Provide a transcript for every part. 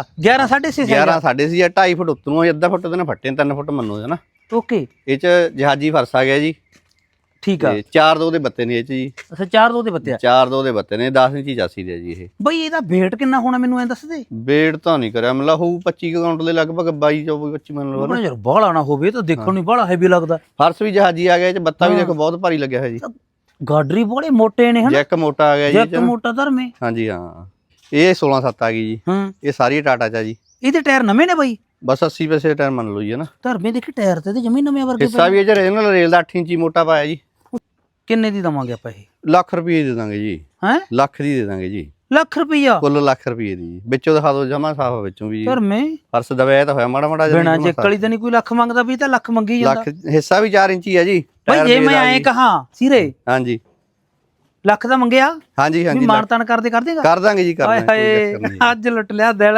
11 6.5 11 ਸਾਡੇ ਸੀ 2.5 ਫੁੱਟ ਉੱਤੋਂ ਆ ਅੱਧਾ ਫੁੱਟ ਤੇ ਨਾ ਫੱਟੇ 3 ਫੁੱਟ ਮੰਨੋ ਹੈ ਨਾ? ਓਕੇ। ਇਹ ਚ ਜਹਾਜੀ ਫਰਸ ਆ ਗਿਆ ਜੀ। ਠੀਕ ਆ। ਤੇ ਚਾਰ ਦੋ ਦੇ ਬੱਤੇ ਨੇ ਇਹ ਚ ਜੀ। ਅੱਛਾ ਚਾਰ ਦੋ ਦੇ ਬੱਤੇ ਆ। ਚਾਰ ਦੋ ਦੇ ਬੱਤੇ ਨੇ 10 ਇੰਚੀ ਚਾਸੀ ਦੇ ਜੀ ਇਹ। ਬਈ ਇਹਦਾ weight ਕਿੰਨਾ ਹੋਣਾ ਮੈਨੂੰ ਐਂ ਦੱਸ ਦੇ। ਬੇੜ ਤਾਂ ਨਹੀਂ ਕਰਿਆ ਮਤਲਬ ਹੋਊ 25 ਕੁ ਕਾਊਂਟ ਦੇ ਲਗਭਗ 22 24 25 ਮੰਨ ਲਓ ਆਪਣਾ ਯਾਰ ਬਾਹਲਾ ਨਾ ਹੋਵੇ ਇਹ ਤਾਂ ਦੇਖਣ ਨੂੰ ਬਾਹਲਾ ਹੈਵੀ ਲੱਗਦਾ। ਫਰਸ ਵੀ ਜਹਾਜੀ ਆ ਗਿਆ ਇਹ ਚ ਬੱਤਾ ਵੀ ਦੇਖੋ ਬਹੁਤ ਭਾਰੀ ਲੱਗਿਆ ਹੋਇਆ ਜੀ। ਗਾਡਰੀ ਬੜੇ ਮੋਟੇ ਨੇ ਹਨ ਜੈਕ ਮੋਟਾ ਆ ਗਿਆ ਜੀ ਇਹ ਜੱਕ ਚ ਮੋਟਾ ਧਰਮੇ ਹਾਂਜੀ ਹਾਂ। ਇਹ 16 7 ਆ ਗਈ ਜੀ। ਹਾਂ। ਇਹ ਸਾਰੀ ਟਾਟਾ ਚ ਜੀ। ਇਹਦੇ ਟਾਇਰ ਨਵੇਂ ਨੇ ਬਈ? ਬਸ 80 ਪੈਸੇ ਟਾਇਰ ਮੰਨ ਲਓ ਜੀ ਹੈ ਨਾ। ਧਰਮੇ ਦੇਖੀ ਟਾਇਰ ਤੇ ਤੇ ਜਮੀ ਨਵੇਂ ਵਰਗੇ ਹਿੱਸਾ ਵੀ ਇਹ ਚ ਰੇਲ ਨਾਲ ਰੇਲ ਦਾ 8 ਇੰਚੀ ਮੋਟਾ ਪਾਇਆ ਜੀ। ਕਿੰਨੇ ਦੀ ਦਵਾਂਗੇ ਆਪਾਂ ਇਹ? ਲੱਖ ਰੁਪਏ ਦੇ ਦਾਂਗੇ ਜੀ। ਹੈ? ਲੱਖ ਦੀ ਦੇ ਦਾਂਗੇ ਜੀ। ਲੱਖ ਰੁਪਈਆ? ਕੁੱਲ ਲੱਖ ਰੁਪਏ ਦੀ ਜੀ। ਵਿੱਚੋਂ ਦਿਖਾ ਦਿਓ ਜਮਾ ਸਾਫ਼ ਵਿੱਚੋਂ ਵੀ। ਧਰਮੇ। ਫਰਸ ਦਬਾਇਆ ਤਾਂ ਹੋਇਆ ਮਾੜਾ ਮਾੜਾ ਜਿਹਾ ਬਿਨਾ ਚੇਕਲੀ ਤਾਂ ਨਹੀਂ ਕੋਈ ਲੱਖ ਮੰਗਦਾ ਵੀ ਤਾਂ ਲੱਖ ਮੰਗੀ ਜਾਂਦਾ। ਲੱਖ ਹਿੱਸਾ ਵੀ 4 ਇੰਚੀ ਆ ਜੀ। ਟਾਇਰ ਜੇ ਮੈਂ ਐਂ। ਕਹਾ ਸਿਰੇ। ਹਾਂਜੀ। ਲੱਖ ਦਾ ਮੰਗਿਆ? ਹਾਂਜੀ ਹਾਂਜੀ ਮਾਨਤਾਨ ਕਰਦੇ ਕਰ ਦੇਗਾ ਕਰ ਦਾਂਗੇ ਜੀ ਕਰ ਦਾਂਗੇ ਅੱਜ ਲੁੱਟ ਲਿਆ ਦਿਲ।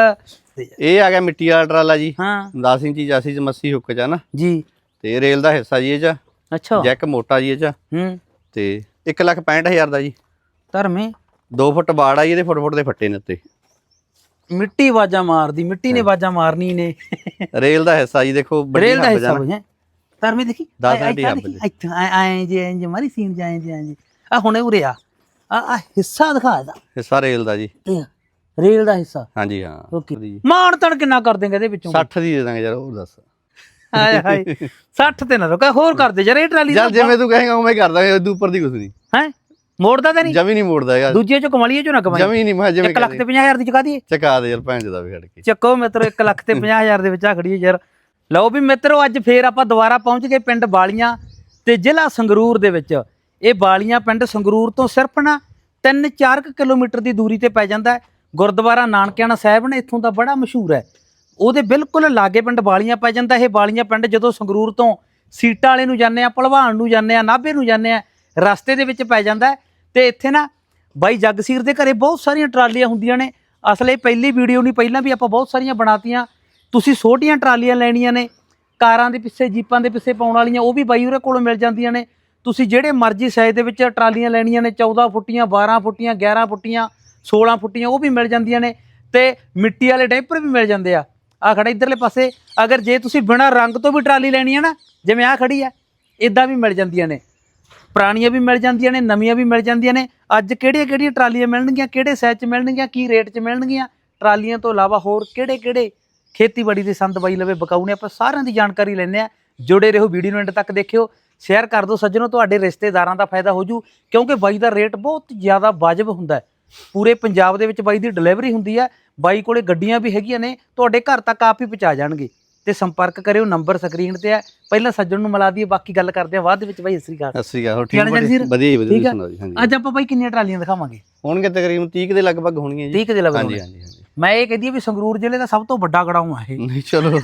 ਇਹ ਆ ਗਿਆ ਮਿੱਟੀ ਵਾਲਾ ਟਰਾਲਾ ਜੀ। ਹਾਂ। 10 ਇੰਚੀ ਚਾਸੀ ਚ ਮੱਸੀ ਹੁੱਕ ਚ ਨਾ। ਜੀ। ਤੇ ਰੇਲ ਦਾ ਹਿੱਸਾ ਜੀ ਇਹ ਚ। ਅੱਛਾ। ਜੈਕ ਮੋਟਾ ਜੀ ਇਹ ਚ। ਹੂੰ। ਤੇ 1 ਲੱਖ 65000 ਦਾ ਜੀ। ਧਰਮੇ 2 ਫੁੱਟ ਬਾੜ ਆ ਜੀ ਇਹਦੇ ਫੁੱਟ ਫੁੱਟ ਦੇ ਫੱਟੇ ਨੇ ਉੱਤੇ। ਮਿੱਟੀ ਆਵਾਜ਼ਾਂ ਮਾਰਦੀ ਮਿੱਟੀ ਨੇ ਆਵਾਜ਼ਾਂ ਮਾਰਨੀ ਨੇ। ਰੇਲ ਦਾ ਹਿੱਸਾ ਜੀ ਦੇਖੋ ਰੇਲ ਦਾ ਹਿੱਸਾ ਜਾਣਾ। ਹੋਈ ਹੈ। ਧਰਮੇ ਦੇਖੀ ਦਸ ਆਏ- ਆਏ ਹੱਡੀ ਤਾਂ ਹੱਬ ਜੀ। ਆਏ ਜੇ ਐਂ ਜੇ ਮਾਰੀ ਸੀਨ ਜਾਏ ਜੇ ਐਂ ਜੇ। ਆ ਹੁਣੇ ਉਰੇ ਆ। ਆ ਆ ਹਿੱਸਾ ਦਿਖਾ ਇਹਦਾ। ਹਿੱਸਾ ਰੇਲ ਦਾ ਜੀ। ਇਹ ਰੇਲ ਦਾ ਹਿੱਸਾ। ਹਾਂਜੀ ਹਾਂ। ਓਕੇ। ਜੀ। ਮਾਨ ਤਣ ਕਿੰਨਾ ਕਰ ਦੇਂਗੇ ਇਹਦੇ ਵਿੱਚੋਂ? 60 ਦੀ ਦੇ ਦਾਂਗੇ ਯਾਰ ਉਹ ਦੱਸ। ਹਾਏ ਹਾਏ। 60 ਤੇ ਨਾ ਰੁਕਾ ਹੋਰ ਕਰ ਦੇ। ਯਾਰ ਇਹ ਟਰਾਲੀ ਚੱਲ ਜਿਵੇਂ ਤੂੰ ਕਹੇਗਾ ਉਵੇਂ ਕਰ ਦਾਂਗੇ ਉਦੋਂ ਉੱਪਰ ਦੀ ਕੁਛ ਨਹੀਂ। ਹੈ? ਮੋੜਦਾ ਤਾਂ ਨਹੀਂ? ਜਮੀ ਨਹੀਂ ਮੋੜਦਾ ਯਾਰ। ਦੂਜੇ ਚੋਂ ਕਮਾਲੀਏ ਚੋਂ ਨਾ ਕਮਾਈ ਜਮੀ ਨਹੀਂ ਮੈਂ ਜਿਵੇਂ 1 ਲੱਖ ਤੇ 50000 ਦੀ ਚੁਕਾ ਦਈਏ। ਚਕਾ ਦੇ ਯਾਰ ਭੈਣ ਦਾ ਵੀ ਖੜ ਕੇ। ਚੱਕੋ ਮਿੱਤਰੋ 1 ਲੱਖ ਤੇ 50000 ਦੇ ਵਿੱਚ ਆ ਖੜੀ ਯਾਰ। ਲਓ ਵੀ ਮਿੱਤਰੋ ਅੱਜ ਫੇਰ ਆਪਾਂ ਦੁਬਾਰਾ ਪਹੁੰਚ ਗਏ ਪਿੰਡ ਬਾਲੀਆਂ ਤੇ ਜ਼ਿਲ੍ਹਾ ਸੰਗਰੂਰ ਦੇ ਵਿੱਚ। ਇਹ ਬਾਲੀਆਂ ਪਿੰਡ ਸੰਗਰੂਰ ਤੋਂ ਸਿਰਫ ਨਾ 3-4 ਕਿਲੋਮੀਟਰ ਦੀ ਦੂਰੀ ਤੇ ਪੈ ਜਾਂਦਾ ਹੈ। ਗੁਰਦੁਆਰਾ ਨਾਨਕਿਆਣਾ ਸਾਹਿਬ ਨੇ ਇੱਥੋਂ ਦਾ ਬੜਾ ਮਸ਼ਹੂਰ ਹੈ। ਉਹਦੇ ਬਿਲਕੁਲ ਲਾਗੇ ਪਿੰਡ ਬਾਲੀਆਂ ਪੈ ਜਾਂਦਾ ਇਹ ਬਾਲੀਆਂ ਪਿੰਡ ਜਦੋਂ ਸੰਗਰੂਰ ਤੋਂ ਸੀਟਾਂ ਵਾਲੇ ਨੂੰ ਜਾਂਦੇ ਆ, ਭਲਵਾਨ ਨੂੰ ਜਾਂਦੇ ਆ, ਨਾਭੇ ਨੂੰ ਜਾਂਦੇ ਆ, ਰਸਤੇ ਦੇ ਵਿੱਚ ਪੈ ਜਾਂਦਾ ਹੈ। ਤੇ ਇੱਥੇ ਨਾ ਬਾਈ ਜਗਸੀਰ ਦੇ ਘਰੇ ਬਹੁਤ ਸਾਰੀਆਂ ਟਰਾਲੀਆਂ ਹੁੰਦੀਆਂ ਨੇ। ਅਸਲ ਇਹ ਪਹਿਲੀ ਵੀਡੀਓ ਨਹੀਂ, ਪਹਿਲਾਂ ਵੀ ਆਪਾਂ ਬਹੁਤ ਸਾਰੀਆਂ ਬਣਾਤੀਆਂ। ਤੁਸੀਂ ਛੋਟੀਆਂ ਟਰਾਲੀਆਂ ਲੈਣੀਆਂ ਨੇ, ਕਾਰਾਂ ਦੇ ਪਿੱਛੇ, ਜੀਪਾਂ ਦੇ ਪਿੱਛੇ ਪਾਉਣ ਵਾਲੀਆਂ, ਉਹ ਵੀ ਬਾਈ ਉਹਦੇ ਕੋਲੋਂ ਮਿਲ ਜਾਂਦੀਆਂ ਨੇ। ਤੁਸੀਂ ਜਿਹੜੇ ਮਰਜ਼ੀ ਸਾਈਜ਼ ਦੇ ਵਿੱਚ ਟਰਾਲੀਆਂ ਲੈਣੀਆਂ ਨੇ 14 ਫੁੱਟੀਆਂ 12 ਫੁੱਟੀਆਂ 11 ਫੁੱਟੀਆਂ 16 ਫੁੱਟੀਆਂ, ਉਹ ਵੀ ਮਿਲ ਜਾਂਦੀਆਂ ਨੇ ਤੇ ਮਿੱਟੀ ਵਾਲੇ ਡੈਂਪਰ ਵੀ ਮਿਲ ਜਾਂਦੇ ਆ। ਆ ਖੜਾ ਇਧਰਲੇ ਪਾਸੇ, ਅਗਰ ਜੇ ਤੁਸੀਂ ਬਿਨਾਂ ਰੰਗ ਤੋਂ ਵੀ ਟਰਾਲੀ ਲੈਣੀ ਹੈ ਨਾ, ਜਿਵੇਂ ਆ ਖੜੀ ਹੈ ਇਦਾਂ ਵੀ ਮਿਲ ਜਾਂਦੀਆਂ ਨੇ। ਪੁਰਾਣੀਆਂ ਵੀ ਮਿਲ ਜਾਂਦੀਆਂ ਨੇ, ਨਵੀਆਂ ਵੀ ਮਿਲ ਜਾਂਦੀਆਂ ਨੇ। ਅੱਜ ਕਿਹੜੀਆਂ ਕਿਹੜੀਆਂ ਟਰਾਲੀਆਂ ਮਿਲਣਗੀਆਂ, ਕਿਹੜੇ ਸਾਈਜ਼ 'ਚ ਮਿਲਣਗੀਆਂ, ਕੀ ਰੇਟ 'ਚ ਮਿਲਣਗੀਆਂ? ਟਰਾਲੀਆਂ ਤੋਂ ਇਲਾਵਾ ਹੋਰ ਕਿਹੜੇ ਕਿਹੜੇ ਖੇਤੀਬਾੜੀ ਦੇ ਸੰਦ ਬਾਈ ਲਵੇ ਬਕਾਉਣੇ ਆਪਾਂ ਸਾਰਿਆਂ ਦੀ ਜਾਣਕਾਰੀ ਲੈਣੇ ਆ। ਜੁੜੇ ਰਹੋ ਵੀਡੀਓ ਨੂੰ ਐਂਡ ਤੱਕ ਦੇਖਿਓ। ਸ਼ੇਅਰ ਕਰ ਦਿਓ ਸੱਜਣੋ ਤੁਹਾਡੇ ਰਿਸ਼ਤੇਦਾਰਾਂ ਦਾ ਫਾਇਦਾ ਹੋ ਜੂ ਕਿਉਂਕਿ ਬਾਈ ਦਾ ਰੇਟ ਬਹੁਤ ਜ਼ਿਆਦਾ ਵਾਜਬ ਹੁੰਦਾ ਹੈ। ਪੂਰੇ ਪੰਜਾਬ ਦੇ ਵਿੱਚ ਬਾਈ ਦੀ ਡਿਲੀਵਰੀ ਹੁੰਦੀ ਹੈ ਬਾਈ ਕੋਲੇ ਗੱਡੀਆਂ ਵੀ ਹੈਗੀਆਂ ਨੇ ਤੁਹਾਡੇ ਘਰ ਤੱਕ ਆਪ ਹੀ ਪਹੁੰਚਾ ਜਾਣਗੇ। ਤੇ ਸੰਪਰਕ ਕਰਿਓ ਨੰਬਰ ਸਕਰੀਨ ਤੇ ਹੈ। ਪਹਿਲਾਂ ਸੱਜਣ ਨੂੰ ਮਿਲਾ ਦਈਏ ਬਾਕੀ ਗੱਲ ਕਰਦੇ ਆ ਬਾਅਦ ਵਿੱਚ ਬਾਈ ਸ੍ਰੀ ਅਕਾਲ। ਸ੍ਰੀ ਅਕਾਲ ਠੀਕ? ਵਧੀਆ ਵਧੀਆ ਵਧੀਆ ਸੁਣਾਓ ਜੀ ਹਾਂਜੀ। ਅੱਜ ਆਪਾਂ ਬਾਈ ਕਿੰਨੀਆਂ ਟਰਾਲੀਆਂ ਦਿਖਾਵਾਂਗੇ? ਹੋਣਗੇ ਤਕਰੀਬਨ 30 ਕੁ ਦੇ ਲਗਭਗ ਹੋਣਗੀਆਂ ਜੀ। 30 ਕੁ ਦੇ ਲਗਭਗ ਹਾਂਜੀ। ਹਾਂਜੀ ਮੈਂ ਇਹ ਕਹਿੰਦੀ ਆ ਵੀ ਸੰਗਰੂਰ ਜ਼ਿਲ੍ਹੇ ਦਾ ਸਭ ਤੋਂ ਵੱਡਾ ਗੜਾਉਂ ਆ ਇਹ। ਨਹੀਂ ਚਲੋ।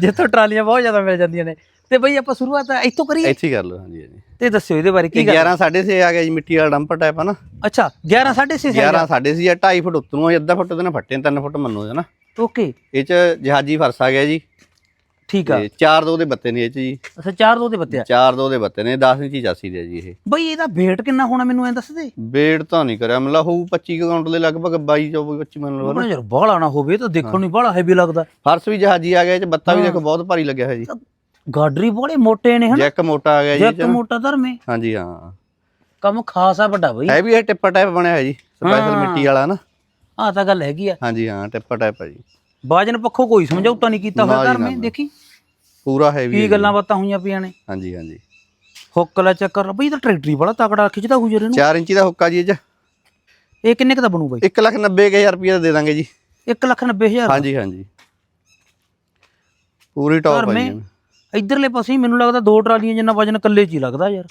ਜਿੱਥੋਂ ਟਰਾਲੀਆਂ ਬਹੁਤ ਜ਼ਿਆਦਾ ਮਿਲ ਜਾਂਦੀਆਂ ਨੇ। ਤੇ ਬਈ ਆਪਾਂ ਸ਼ੁਰੂਆਤ ਇੱਥੋਂ ਕਰੀਏ? ਇੱਥੇ ਹੀ ਕਰ ਲਓ ਹਾਂਜੀ ਹਾਂਜੀ। ਤੇ ਦੱਸਿਓ ਇਹਦੇ ਬਾਰੇ ਕੀ ਗੱਲ 11 6.5 ਆ ਗਿਆ ਜੀ ਮਿੱਟੀ ਵਾਲਾ ਡੰਪਰ ਟਾਈਪ ਨਾ। ਅੱਛਾ 11 6.5 11 6.5 ਆ 2.5 ਫੁੱਟ ਉੱਤੋਂ ਆ ਅੱਧਾ ਫੁੱਟ ਤੇ ਨਾ ਫੱਟੇ 3 ਫੁੱਟ ਮੰਨੋ ਹੈ ਨਾ। ਓਕੇ। ਇਹ ਚ ਜਹਾਜੀ ਫਰਸ ਆ ਗਿਆ ਜੀ। ਠੀਕ ਆ। ਤੇ ਚਾਰ ਦੋ ਦੇ ਬੱਤੇ ਨੇ ਇਹ ਚ ਜੀ। ਅੱਛਾ ਚਾਰ ਦੋ ਦੇ ਬੱਤੇ ਆ। ਚਾਰ ਦੋ ਦੇ ਬੱਤੇ ਨੇ 10 ਇੰਚੀ ਚਾਸੀ ਦੇ ਜੀ ਇਹ। ਬਈ ਇਹਦਾ weight ਕਿੰਨਾ ਹੋਣਾ ਮੈਨੂੰ ਐਂ ਦੱਸ ਦੇ। ਤਾਂ ਨਹੀਂ ਕਰਿਆ ਮਤਲਬ ਹੋਊ 25 ਕੁ ਕਾਊਂਟ ਦੇ ਲਗਭਗ 22 24 25 ਮੰਨ ਲਓ ਆਪਣਾ ਯਾਰ ਬਾਹਲਾ ਨਾ ਹੋਵੇ ਤਾਂ ਦੇਖਣ ਨੂੰ ਬਾਹਲਾ ਹੈਵੀ ਲੱਗਦਾ। ਫਰਸ ਵੀ ਜਹਾਜੀ ਆ ਗਿਆ ਇਹ ਚ ਬੱਤਾ ਵੀ ਦੇਖੋ ਬਹੁਤ ਭਾਰੀ ਲੱਗਿਆ ਹੋਇਆ ਜੀ। ਗਾਡਰੀ ਬੜੇ ਮੋਟੇ ਨੇ ਹਨ? ਜੈਕ ਮੋਟਾ ਆ ਗਿਆ ਜੀ ਜੱਕ ਮੋਟਾ ਧਰਮੇ ਹਾਂਜੀ ਹਾਂ। ਕੰਮ ਖਾਸਾ ਵੱਡਾ ਬਈ। ਹੈ ਵੀ ਇਹ ਟਿੱਪਰ ਟਾਈਪ ਬਣਿਆ ਹੋਇਆ ਜੀ ਸਪੈਸ਼ਲ ਹਾਂ। ਮਿੱਟੀ ਵਾਲਾ ਨਾ। ਆਹ ਤਾਂ ਗੱਲ ਹੈਗੀ ਆ। ਹਾਂਜੀ ਹਾਂ ਟਿੱਪਰ ਟਾਈਪ ਹੈ ਜੀ। ਬਾਜਨ ਪੱਖੋਂ ਕੋਈ ਸਮਝੌਤਾ ਨਹੀਂ ਕੀਤਾ ਹੋਇਆ ਨਾ ਧਰਮੇ ਨਾ। ਦੇਖੀ। ਪੂਰਾ ਹੈਵੀ ਕੀ ਗੱਲਾਂ ਬਾਤਾਂ ਹੋਈਆਂ ਪਈਆਂ ਨੇ। ਹਾਂਜੀ ਹਾਂਜੀ। ਹੁੱਕ ਲਾ ਚੱਕਰ ਬਈ ਇਹ ਤਾਂ ਟਰੈਕਟਰੀ ਬੜਾ ਤਕੜਾ ਖਿੱਚਦਾ ਹੋਊ ਜਰੇ ਨੂੰ 4 ਇੰਚੀ ਦਾ ਹੁੱਕਾ ਜੀ ਇਹ ਚ। ਇਹ ਕਿੰਨੇ ਕ ਦਾ ਬਣੂ ਬਈ? 1 ਲੱਖ 90 ਹਜ਼ਾਰ ਰੁਪਏ ਦੇ ਦਾਂਗੇ ਜੀ। 1 ਲੱਖ 90 ਹਜ਼ਾਰ ਹਾਂਜੀ ਹਾਂਜੀ। ਪੂਰੀ ਟੌਪ ਹੈ ਧਰਮੇ ਜੀ ਇਧਰਲੇ ਪਾਸੇ ਹੀ ਮੈਨੂੰ ਲੱਗਦਾ ਦੋ ਟਰਾਲੀਆਂ ਜਿੰਨਾ ਵਜਨ ਕੱਲੇ 'ਚ ਹੀ ਲੱਗਦਾ ਯਾਰ।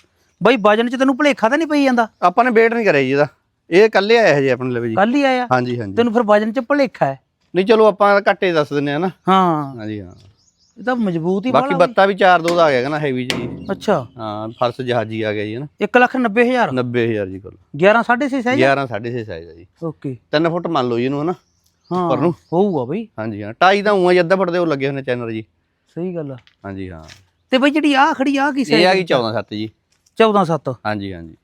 ਬਾਈ ਵਜਨ 'ਚ ਤੈਨੂੰ ਭੁਲੇਖਾ ਤਾਂ ਨਹੀਂ ਪਈ ਜਾਂਦਾ? ਆਪਾਂ ਨੇ ਵੇਟ ਨਹੀਂ ਕਰਿਆ ਜੀ ਇਹਦਾ। ਇਹ ਇਕੱਲੇ ਆਇਆ ਜੀ ਆਪਣੇ ਲਈ ਜੀ। ਕੱਲ ਹੀ ਆਇਆ? ਹਾਂਜੀ ਹਾਂਜੀ। ਤੈਨੂੰ ਫਿਰ ਵਜਨ 'ਚ ਭੁਲੇਖਾ ਹੈ? ਨਹੀਂ ਚਲੋ ਆਪਾਂ ਘੱਟੇ ਦੱਸ ਦਿੰਨੇ ਆ ਨਾ। ਹਾਂ। ਹਾਂਜੀ ਹਾਂ। ਇਹ ਤਾਂ ਮਜ਼ਬੂਤ ਹੀ ਬਾਕੀ ਬਾਲਾ ਬੱਤਾ ਵੀ 4 2 ਦਾ ਆ ਗਿਆ ਨਾ ਹੈਵੀ ਜੀ। ਅੱਛਾ। ਹਾਂ ਫਰਸ ਜਹਾਜੀ ਆ ਗਿਆ ਜੀ ਨਾ। 1 ਲੱਖ 90 ਹਜ਼ਾਰ? 90000 ਜੀ ਕੋਲ। 11 6.5 ਸਾਈਜ਼ 11 6.5 ਸਾਈਜ਼ ਆ ਜੀ। ਓਕੇ। 3 ਫੁੱਟ ਮੰਨ ਲਓ ਜੀ ਇਹਨੂੰ ਹਨਾ ਹਾਂ। ਉੱਪਰ ਨੂੰ। ਹੋਊਗਾ ਬਈ। ਹਾਂਜੀ ਹਾਂ। ਟਾਈ ਤਾਂ ਉਂ ਜੀ ਅੱਧਾ ਫੁੱਟ ਦੇ ਉਹ ਲੱਗੇ ਨੇ ਚੈਨਲ ਜੀ। ਸਹੀ ਗੱਲ ਆ। ਹਾਂਜੀ ਹਾਂ। ਤੇ ਬਈ ਜਿਹੜੀ ਆ ਖੜੀ ਆ ਕੀ ਇਹ ਆ ਗਈ 14 7 ਜੀ। 14 7 ਹਾਂਜੀ ਹਾਂਜੀ।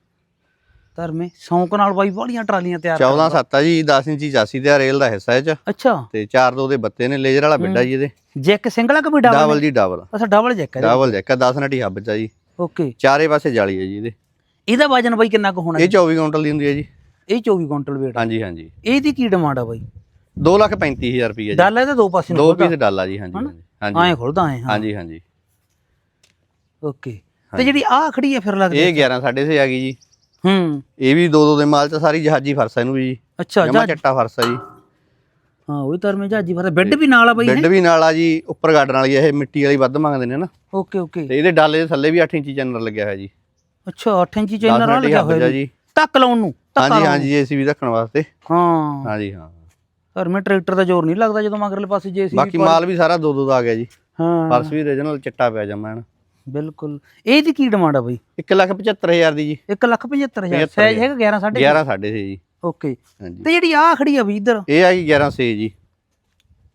ਧਰਮੇ ਸ਼ੌਂਕ ਨਾਲ ਬਾਈ ਬਾਲੀਆਂ ਟਰਾਲੀਆਂ ਤਿਆਰ 14 7 ਆ ਜੀ 10 ਇੰਚੀ ਚਾਸੀ ਤੇ ਆ ਰੇਲ ਦਾ ਹਿੱਸਾ ਇਹ ਚ। ਅੱਛਾ। ਤੇ ਚਾਰ ਦੋ ਦੇ ਬੱਤੇ ਨੇ ਲੇਜ਼ਰ ਵਾਲਾ ਬਿੱਡਾ ਜੀ ਇਹਦੇ। ਜੈਕ ਸਿੰਗਲ ਕਿ ਵੀ ਡਬਲ? ਡਬਲ ਜੀ ਡਬਲ। ਅੱਛਾ ਡਬਲ ਜੈਕ ਹੈ ਡਬਲ ਜੈਕ 10 ਨਟੀ ਹੱਬ ਚ ਆ ਜੀ। ਓਕੇ। ਚਾਰੇ ਪਾਸੇ ਜਾਲੀ ਹੈ ਜੀ ਇਹਦੇ। ਇਹਦਾ ਵਜਨ ਬਾਈ ਕਿੰਨਾ ਕੁ ਹੋਣਾ ਇਹ 24 ਕੁਇੰਟਲ ਦੀ ਹੁੰਦੀ ਹੈ ਜੀ। ਇਹ 24 ਕੁਇੰਟਲ weight ਆ। ਹਾਂਜੀ ਹਾਂਜੀ। ਇਹਦੀ ਕੀ ਡਿਮਾਂਡ ਆ ਬਾਈ? 2 ਲੱਖ 35000 ਰੁਪਏ ਜੀ। ਡਾਲਾ ਇਹਦੇ ਦੋ ਪਾਸੇ ਨੂੰ ਦੋ ਪੀਸ ਡਾਲਾ ਜੀ ਹਾਂਜੀ। ਹਾਂਜੀ। ਐਂ ਹਾਂਜੀ ਖੁੱਲਦਾ ਐ ਹਾਂ। ਹਾਂਜੀ ਹਾਂਜੀ। ਓਕੇ। ਤੇ ਜਿਹੜੀ ਆ ਖੜੀ ਹੈ ਫਿਰ ਲੱਗਦਾ ਇਹ 11 ਸਾਢੇ ਛੇ ਆ ਗਈ ਜੀ। ਹੂੰ। ਇਹ ਵੀ ਦੋ ਦੋ ਦੇ ਮਾਲ ਚ ਸਾਰੀ ਜਹਾਜੀ ਫਰਸ ਇਹਨੂੰ ਵੀ ਜੀ। ਅੱਛਾ ਜਮਾ ਚੱਟਾ ਫਰਸ ਜੀ। ਹਾਂ ਉਹ ਧਰਮੇ ਜਹਾਜੀ ਫਿਰ ਬੈੱਡ ਵੀ ਨਾਲ ਆ ਬਾਈ ਬੈੱਡ ਵੀ ਨਾਲ ਆ ਜੀ ਉੱਪਰ ਗਾਰਡਨ ਵਾਲੀ ਇਹ ਮਿੱਟੀ ਵਾਲੀ ਵੱਧ ਮੰਗਦੇ ਨੇ ਨਾ। Okay okay. ਤੇ ਇਹਦੇ ਡਾਲੇ ਦੇ ਥੱਲੇ ਵੀ 8 ਇੰਚੀ ਚੈਨਲ ਲੱਗਿਆ ਹੋਇਆ ਜੀ। ਅੱਛਾ 8 ਇੰਚੀ 10 ਚੈਨਲ ਆ ਨਟੀ ਲੱਗਿਆ ਹੋਇਆ ਜਾ ਟੱਕ ਲਾਉਣ ਨੂੰ ਧੱਕਾ ਹਾਂਜੀ ਲਾਉਣ ਹਾਂਜੀ ਏਸੀ ਵੀ ਰੱਖਣ ਵਾਸਤੇ। ਨੂੰ। ਹਾਂ। ਹਾਂਜੀ ਹਾਂ। ਧਰਮੇ ਟਰੈਕਟਰ ਦਾ ਜ਼ੋਰ ਨਹੀਂ ਲੱਗਦਾ ਜਦੋਂ ਮਗਰਲੇ ਪਾਸੇ ਜੇਸੀ ਬਾਕੀ ਮਾਲ ਵੀ ਸਾਰਾ ਦੋ ਦੋ ਦਾ ਆ ਗਿਆ ਜੀ। ਹਾਂ। ਫਰਸ ਵੀ ਰੀਜਨਲ ਚਿੱਟਾ ਪਿਆ ਜਮਾ ਹਨ ਬਿਲਕੁਲ। ਇਹਦੀ ਕੀ ਡਿਮਾਂਡ ਆ ਬਾਈ? 1 ਲੱਖ 75000 ਦੀ ਜੀ। 1 ਲੱਖ 75000 ਸਾਈਜ਼ ਹੈਗਾ 11 ਸਾਢੇ 11 ਸਾਢੇ ਛੇ ਜੀ। ਓਕੇ। ਤੇ ਜਿਹੜੀ ਆ ਖੜੀ ਆ ਵੀ ਇੱਧਰ? ਇਹ ਆ ਗਈ 11 ਸੇ ਜੀ।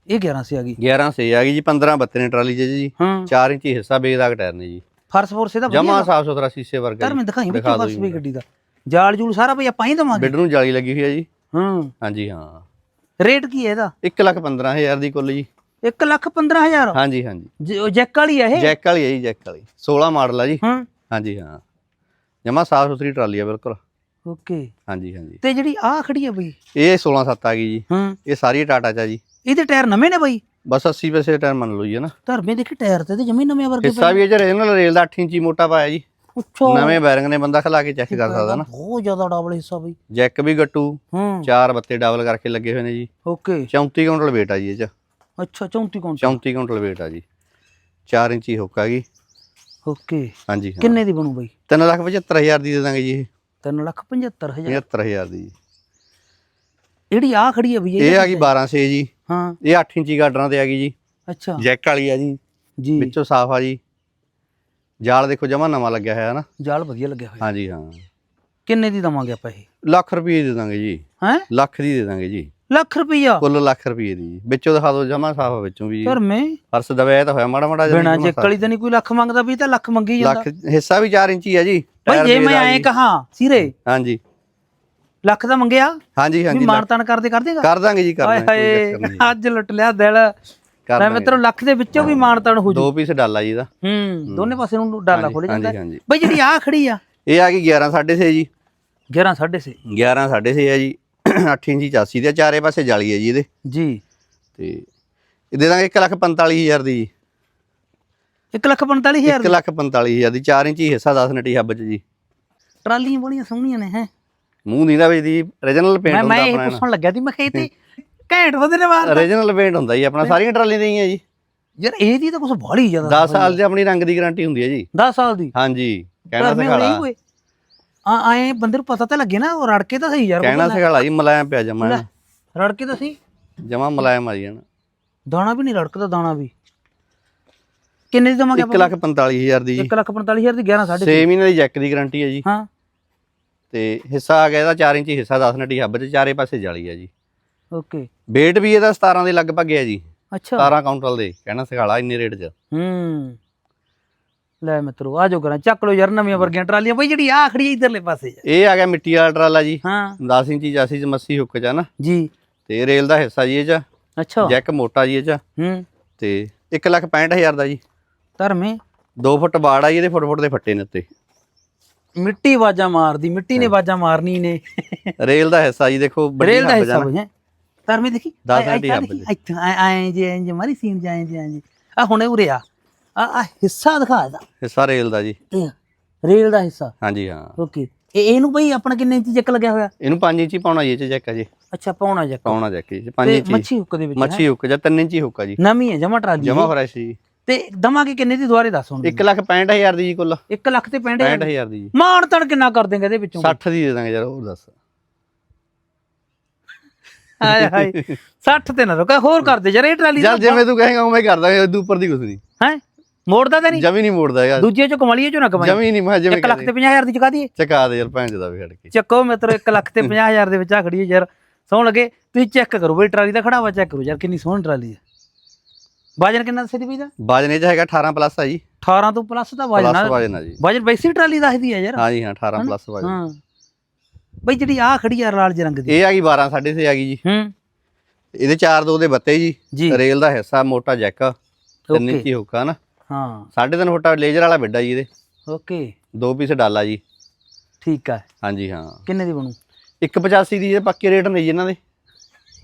ਇਹ 11 ਸੀ ਆ ਗਈ। 11 ਸੇ ਆ ਗਈ ਜੀ 15 ਬੱਤੇ ਨੇ ਟਰਾਲੀ 'ਚ ਜੀ। ਹਾਂ। 4 ਇੰਚੀ ਹਿੱਸਾ ਬੇਦਾਗ ਟਾਇਰ ਨੇ ਜੀ। ਫਰਸ ਫੋਰਸ ਇਹਦਾ ਜਮਾ ਸਾਫ਼ ਸੁਥਰਾ ਸ਼ੀਸ਼ੇ ਵਰਗਾ ਧਰ ਜੀ। ਮੈਂ ਦਿਖਾਈ ਦਿਓ ਫਰਸ ਜੀ ਵੀ ਗੱਡੀ ਦਾ। ਜਾਲ ਜੂਲ ਸਾਰਾ ਬਈ ਆਪਾਂ ਹੀ ਦਵਾਂਗੇ। ਬਿੱਡ ਨੂੰ ਜਾਲੀ ਲੱਗੀ ਹੋਈ ਹੈ ਜੀ। ਹਾਂ। ਹਾਂਜੀ ਹਾਂ। ਰੇਟ ਕੀ ਹੈ ਇਹਦਾ? 1 ਲੱਖ 15000 ਦੀ ਕੁੱਲ ਜੀ। 1 ਲੱਖ 15000 ਹਾਂਜੀ ਹਾਂਜੀ। ਜੈਕ ਵਾਲੀ ਆ ਇਹ? ਜੈਕ ਵਾਲੀ ਹੈ ਜੀ ਜੈਕ ਵਾਲੀ। 16 ਮਾਡਲ ਆ ਜੀ। ਹਾਂ। ਹਾਂਜੀ ਹਾਂ। ਜਮਾ ਸਾਫ਼ ਸੁਥਰੀ ਟਰਾਲੀ ਆ ਬਿਲਕੁਲ। ਓਕੇ। ਹਾਂਜੀ ਹਾਂਜੀ। ਤੇ ਜਿਹੜੀ ਆ ਖੜੀ ਆ ਬਈ? ਇਹ 16 7 ਆ ਗਈ ਜੀ। ਹਾਂ। ਇਹ ਸਾਰੀ ਟਾਟਾ ਚ ਆ ਜੀ। ਇਹਦੇ ਟਾਇਰ ਨਵੇਂ ਨੇ ਬਈ? ਬਸ 80 ਪੈਸੇ ਟਾਇਰ ਮੰਨ ਲਓ ਜੀ ਹੈ ਨਾ। ਧਰਮੇ ਦੇਖੀ ਟਾਇਰ ਤੇ ਤੇ ਜਮੀ ਨਵੇਂ ਵਰਗੇ ਹਿੱਸਾ ਵੀ ਇਹ ਚ ਰੀਜਨਲ ਰੇਲ ਦਾ 8 ਇੰਚੀ ਮੋਟਾ ਪਾਇਆ ਜੀ। ਉੱਚਾ ਨਵੇਂ ਬੈਰਿੰਗ ਨੇ ਬੰਦਾ ਖਲਾ ਕੇ ਚੈੱਕ ਕਰ ਸਕਦਾ ਨਾ। ਬਹੁਤ ਜ਼ਿਆਦਾ ਡਬਲ ਹਿੱਸਾ ਬਈ। ਜੈਕ ਵੀ ਗੱਟੂ ਹਾਂ। ਚਾਰ ਬੱਤੇ ਡਬਲ ਕਰਕੇ ਲੱਗੇ ਹੋਏ ਨੇ ਜੀ। ਓਕੇ। 34 ਕੁਇੰਟਲ weight ਆ ਜੀ ਇਹ ਚ। ਅੱਛਾ 34 ਕੌਣ 34 ਕੁਇੰਟਲ weight ਆ ਜੀ। 4 ਇੰਚੀ ਹੁੱਕ ਆ ਗਈ। ਓਕੇ। ਹਾਂਜੀ ਕਿੰਨੇ ਦੀ ਬਣੂ ਬਾਈ? 375000 ਦੀ ਦੇ ਦਾਂਗੇ ਜੀ ਇਹ। 3 ਲੱਖ 75000 75000 ਦੀ ਜਿਹੜੀ ਆ ਖੜੀ ਆ ਬਈ ਇਹ ਆ ਗਈ 12 ਸੇ ਜੀ। ਹਾਂ। ਇਹ 8 ਇੰਚੀ ਗਾਡਰਾਂ ਤੇ ਆ ਗਈ ਜੀ। ਅੱਛਾ। ਜੈਕ ਵਾਲੀ ਆ ਜੀ। ਜੀ। ਵਿੱਚੋਂ ਸਾਫ਼ ਆ ਜੀ। ਜਾਲ ਦੇਖੋ ਜਮਾ ਨਵਾਂ ਲੱਗਿਆ ਹੋਇਆ ਨਾ। ਜਾਲ ਵਧੀਆ ਲੱਗਿਆ ਹੋਇਆ। ਹਾਂਜੀ ਹਾਂ। ਕਿੰਨੇ ਦੀ ਦਵਾਂਗੇ ਆਪਾਂ ਇਹ? ਲੱਖ ਰੁਪਏ ਦੇ ਦਾਂਗੇ ਜੀ। ਹੈ? ਲੱਖ ਦੀ ਦੇ ਦਾਂਗੇ ਜੀ। ਲੱਖ ਰੁਪਈਆ? ਕੁੱਲ ਲੱਖ ਰੁਪਏ ਦੀ ਜੀ। ਵਿੱਚੋਂ ਦਿਖਾ ਦਿਓ ਜਮਾ ਸਾਫ਼ ਵਿੱਚੋਂ ਵੀ। ਪਰ ਮੈਂ ਫਰਸ ਦਬਾਇਆ ਤਾਂ ਹੋਇਆ ਮਾੜਾ ਮਾੜਾ ਜਿਹਾ ਬਿਨਾ ਜਮਾਂ ਚੈੱਕ ਵਾਲੀ ਤਾਂ ਨਹੀਂ ਕੋਈ ਲੱਖ ਮੰਗਦਾ ਵੀ ਤਾਂ ਲੱਖ ਮੰਗੀ ਜਾਂਦਾ। ਲੱਖ ਹਿੱਸਾ ਵੀ 4 ਇੰਚੀ ਆ ਜੀ। ਟਾਇਰ ਜੇ ਮੈਂ ਐਂ। ਕਹਾ ਸਿਰੇ? ਹਾਂਜੀ। ਲੱਖ ਦਾ ਮੰਗਿਆ? ਹਾਂਜੀ ਹਾਂਜੀ। ਮਾਨਤਾਨ ਕਰਦੇ ਕਰ ਦੇਗਾ ਕਰ ਦਾਂਗੇ ਜੀ ਕਰ ਦਾਂਗੇ ਅੱਜ ਲੁੱਟ ਲਿਆ ਦਿਲ। ਕਰ ਦਾਂਗੇ ਮਿੱਤਰੋ ਲੱਖ ਦੇ ਵਿੱਚੋਂ ਵੀ ਮਾਨਤਾਨ ਹੋ ਜੂ। ਦੋ ਪੀਸ ਡਾਲਾ ਜੀ ਦਾ ਹੂੰ ਦੋਨੇ ਪਾਸੇ ਨੂੰ ਡਾਲਾ ਖੋਲੇ ਜਾਂਦਾ। ਬਈ ਜਿਹੜੀ ਆ ਖੜੀ ਆ। ਇਹ ਆ ਗਈ 11 6.5 ਜੀ। 11 6.5 11 6.5 ਹੈ ਜੀ। 8 ਇੰਚੀ ਚਾਸੀ ਤੇ ਚਾਰੇ ਪਾਸੇ ਜਾਲੀ ਹੈ ਜੀ ਇਹਦੇ। ਜੀ। ਤੇ ਇਹ ਦੇ ਦਾਂਗੇ 1 ਲੱਖ 45000 ਦੀ ਜੀ। 1 ਲੱਖ 45000 1 ਲੱਖ 45000 ਦੀ 4 ਇੰਚੀ ਹਿੱਸਾ 10 ਨਟੀ ਹੱਬ ਚ ਜੀ। ਟਰਾਲੀਆਂ ਬੜੀਆਂ ਸੋਹਣੀਆਂ ਨੇ ਹੈ। ਮੂੰਹ ਨਹੀਂ ਦਾ ਵਿੱਚ ਦੀ ਰੀਜਨਲ ਪੇਂਟ ਹੁੰਦਾ ਮੈਂ ਇਹ ਆਪਣਾ ਪੁੱਛਣ ਲੱਗਿਆ ਸੀ ਮੈਂ ਕਿਹਾ ਤੇ ਘੈਂਟ ਬੰਦੇ ਨੇ ਮਾਰ ਰੀਜਨਲ ਪੇਂਟ ਹੁੰਦਾ ਜੀ ਆਪਣਾ ਸਾਰੀਆਂ ਟਰਾਲੀਆਂ ਦੀਆਂ ਹੀ ਹੈ ਜੀ। ਯਾਰ ਇਹਦੀ ਤਾਂ ਕੁਝ ਬਾਹਲੀ ਜ਼ਿਆਦਾ 10 ਸਾਲ ਦੀ ਆਪਣੀ ਰੰਗ ਦੀ ਗਾਰੰਟੀ ਹੁੰਦੀ ਹੈ ਜੀ। 10 ਸਾਲ ਦੀ? ਹਾਂਜੀ ਕਹਿਣਾ ਸਿਖਾਲਾ। ਆ ਆਏ ਬੰਦੇ ਨੂੰ ਪਤਾ ਤਾਂ ਲੱਗੇ ਨਾ ਉਹ ਰੜਕੇ ਤਾਂ ਸਹੀ ਯਾਰ ਕਹਿਣਾ ਤਾਂ ਸਿਖਾਲਾ ਜੀ ਮਲਾਇਮ ਪਿਆ ਜਮਾ। ਲੈ, ਰੜਕੇ ਤਾਂ ਸਹੀ। ਜਮਾ ਮਲਾਇਮ ਆ ਜੀ ਨਾ ਦਾਣਾ ਵੀ ਨਹੀਂ ਰੜਕਦਾ ਦਾਣਾ ਵੀ। ਕਿੰਨੇ ਦੀ ਦਵਾਂਗੇ 1 ਲੱਖ 45000 ਦੀ ਜੀ। 1 ਲੱਖ 45000 ਦੀ 11 ਸਾਢੇ 6 ਮਹੀਨੇ ਦੀ ਜੈਕ ਦੀ ਗਾਰੰਟੀ ਹੈ ਜੀ। ਹਾਂ। ਤੇ ਹਿੱਸਾ ਆ ਗਿਆ ਇਹਦਾ 4 ਇੰਚੀ ਹਿੱਸਾ 10 ਨਟੀ ਹੱਬ ਚ ਚਾਰੇ ਪਾਸੇ ਜਾਲੀ ਹੈ ਜੀ। ਓਕੇ। Weight ਵੀ ਇਹਦਾ 17 ਦੇ ਲਗਭਗ ਹੈ ਜੀ। ਅੱਛਾ। 17 ਕਾਉਂਟਲ ਦੇ ਕਹਿਣਾ ਸਿਖਾਲਾ ਇੰਨੇ ਰੇਟ 'ਚ। ਹੂੰ। ਲੈ ਮਿੱਤਰੋ ਆ ਜੋ ਕਰਾਂ ਚੱਕ ਲੋ ਯਾਰ ਨਵੀਆਂ ਵਰਗੀਆਂ ਟਰਾਲੀਆਂ। ਬਈ ਜਿਹੜੀ ਆ ਖੜੀ ਇਧਰਲੇ ਪਾਸੇ। ਇਹ ਆ ਗਿਆ ਮਿੱਟੀ ਵਾਲਾ ਟਰਾਲਾ ਜੀ। ਹਾਂ। 10 ਇੰਚੀ ਚਾਸੀ ਚ ਮੱਸੀ ਹੁੱਕ ਚ ਨਾ। ਜੀ। ਤੇ ਰੇਲ ਦਾ ਹਿੱਸਾ ਜੀ ਇਹ ਚ। ਅੱਛਾ। ਜੈਕ ਮੋਟਾ ਜੀ ਇਹ ਚ। ਹੂੰ। ਤੇ 1 ਲੱਖ 65000 ਦਾ ਜੀ। ਧਰਮੇ। 2 ਫੁੱਟ ਬਾੜ ਆ ਜੀ ਇਹਦੇ ਫੁੱਟ ਫੁੱਟ ਦੇ ਫੱਟੇ ਨੇ ਉੱਤੇ। ਮਿੱਟੀ ਵਾਜਾ ਮਾਰਦੀ ਮਿੱਟੀ ਨੇ ਵਾਜਾ ਮਾਰਨੀ ਨੇ। ਰੇਲ ਦਾ ਹਿੱਸਾ ਜੀ ਦੇਖੋ ਰੇਲ ਦਾ ਹਿੱਸਾ ਜਾਣਾ। ਹੈ ਧਰਮੇ ਦੇਖੀ ਦਸ ਆਏ- ਆਏ ਤਾਂ ਹੱਬ ਦੇਖੀ, ਇੱਥੇ ਆਏ ਆਏ ਜੇ ਇੰਜ ਮਾਰੀ ਸੀਨ ਜਾਏ ਜੇ ਇੰਜ ਆ ਹੁਣੇ ਉਰੇ ਆ। ਆ ਆ ਹਿੱਸਾ ਦਿਖਾ ਇਹਦਾ। ਹਿੱਸਾ ਰੇਲ ਦਾ ਜੀ। ਇਹ ਰੇਲ ਦਾ ਹਿੱਸਾ। ਹਾਂਜੀ ਹਾਂ। ਓਕੇ। ਇਹ ਇਹਨੂੰ ਬਈ ਆਪਣਾ ਕਿੰਨੇ ਇੰਚ ਜੱਕ ਲੱਗਿਆ ਹੋਇਆ? ਇਹਨੂੰ 5 ਇੰਚੀ ਪਾਉਣਾ ਜੀ ਇਹ ਚ ਜੈਕ ਆ ਜੀ। ਅੱਛਾ ਪਾਉਣਾ ਜੱਕ ਪਾਉਣਾ ਜੈਕ ਜੀ 5 ਤੇ ਇੰਚੀ ਮੱਛੀ ਹੁੱਕ ਦੇ ਵਿੱਚ ਹੈ। ਮੱਛੀ ਹੁੱਕ ਜਾਂ 3 ਇੰਚੀ ਹੁੱਕ ਆ ਜੀ। ਨਵੀਂ ਹੈ ਜਮਾ ਟਰਾਲੀ ਜਮਾ ਫਰੈਸ਼ ਜੀ। ਤੇ ਦਵਾਂਗੇ ਕਿੰਨੇ ਦੀ ਦੁਆਰੇ ਦੱਸ ਹੁਣ 1 ਲੱਖ 65000 ਦੀ ਜੀ ਕੁੱਲ। 1 ਲੱਖ ਤੇ 65 65000 ਦੀ। ਜੀ। ਮਾਣ ਤਣ ਕਿੰਨਾ ਕਰ ਦੇਂਗੇ ਇਹਦੇ ਵਿੱਚੋਂ? 60 ਦੀ ਦੇ ਦਾਂਗੇ ਯਾਰ ਹੋਰ ਦੱਸ। ਹਾਏ ਹਾਏ 60 ਤੇ ਨਾ ਰੁਕਾ ਹੋਰ ਕਰ ਦੇ ਯਾਰ ਇਹ ਟਰਾਲੀ ਚੱਲ ਜਿਵੇਂ ਤੂੰ ਕਹੇਗਾ ਉਵੇਂ ਕਰ ਦਾਂਗੇ ਉਦੋਂ ਉੱਪਰ ਦੀ ਕੁਛ ਨਹੀਂ। ਹੈ? ਮੋੜਦਾ ਤਾਂ ਨਹੀਂ? ਜਮੀ ਨਹੀਂ ਮੋੜਦਾ ਯਾਰ। ਦੂਜੇ ਚੋਂ ਕਮਾਲੀਏ ਚੋਂ ਨਾ ਕਮਾਈ ਜਮੀ ਨਹੀਂ ਮੈਂ ਜਿਵੇਂ 1 ਲੱਖ ਤੇ 50000 ਦੀ ਚੁਕਾ ਦਈਏ। ਚਕਾ ਦੇ ਯਾਰ ਭੈਣ ਦਾ ਵੀ ਖੜ ਕੇ। ਚੱਕੋ ਮਿੱਤਰੋ 1 ਲੱਖ ਤੇ 50000 ਦੇ ਵਿੱਚ ਆ ਖੜੀ ਹੈ ਯਾਰ। ਸੋਹਣ ਲੱਗੇ ਤੁਸੀਂ ਚੈੱਕ ਕਰੋ ਬਈ ਟਰਾਲੀ ਦਾ ਖੜਾਵਾ ਚੈੱਕ ਕਰੋ ਯਾਰ ਕਿੰਨੀ ਸੋਹਣੀ ਟਰਾਲੀ ਹੈ। ਵਜਨ ਕਿੰਨਾ ਦੱਸੇ ਦੀ ਦਾ ਬਾਜਨ ਇਹ ਹੈਗਾ 18 ਪਲੱਸ ਆ ਜੀ। 18 ਤੋਂ ਪਲੱਸ ਦਾ ਵਜਨ ਆ। ਬਾਜਨ ਆ ਜੀ। ਵਜਨ ਵੈਸੀ ਟਰਾਲੀ ਦੱਸਦੀ ਹੈ ਯਾਰ। ਹਾਂ ਜੀ ਹਾਂ 18 ਪਲੱਸ ਬਾਜਨ ਹਾਂ। ਬਈ ਜਿਹੜੀ ਆ ਖੜੀ ਆ ਲਾਲ ਜਿਹੇ ਰੰਗ ਦੀ। ਇਹ ਆ ਗਈ 12 6.5 ਆ ਗਈ ਜੀ। ਹੂੰ। ਇਹਦੇ 4 2 ਦੇ ਬੱਤੇ ਜੀ। ਰੇਲ ਦਾ ਹਿੱਸਾ ਮੋਟਾ ਜੈਕ 3 ਓਕੇ। ਇੰਚੀ ਹੁੱਕਾ ਨਾ ਹਾਂ। 3.5 ਫੁੱਟਾ ਲੇਜ਼ਰ ਵਾਲਾ ਬਿੱਡਾ ਜੀ ਇਹਦੇ। ਓਕੇ। ਦੋ ਪੀਸ ਡਾਲਾ ਜੀ। ਠੀਕ ਆ। ਹਾਂਜੀ ਹਾਂ। ਕਿੰਨੇ ਦੀ ਬਣੂ? 185 ਦੀ ਇਹ ਪੱਕੇ ਰੇਟ ਨੇ ਜੀ ਇਹਨਾਂ ਦੇ।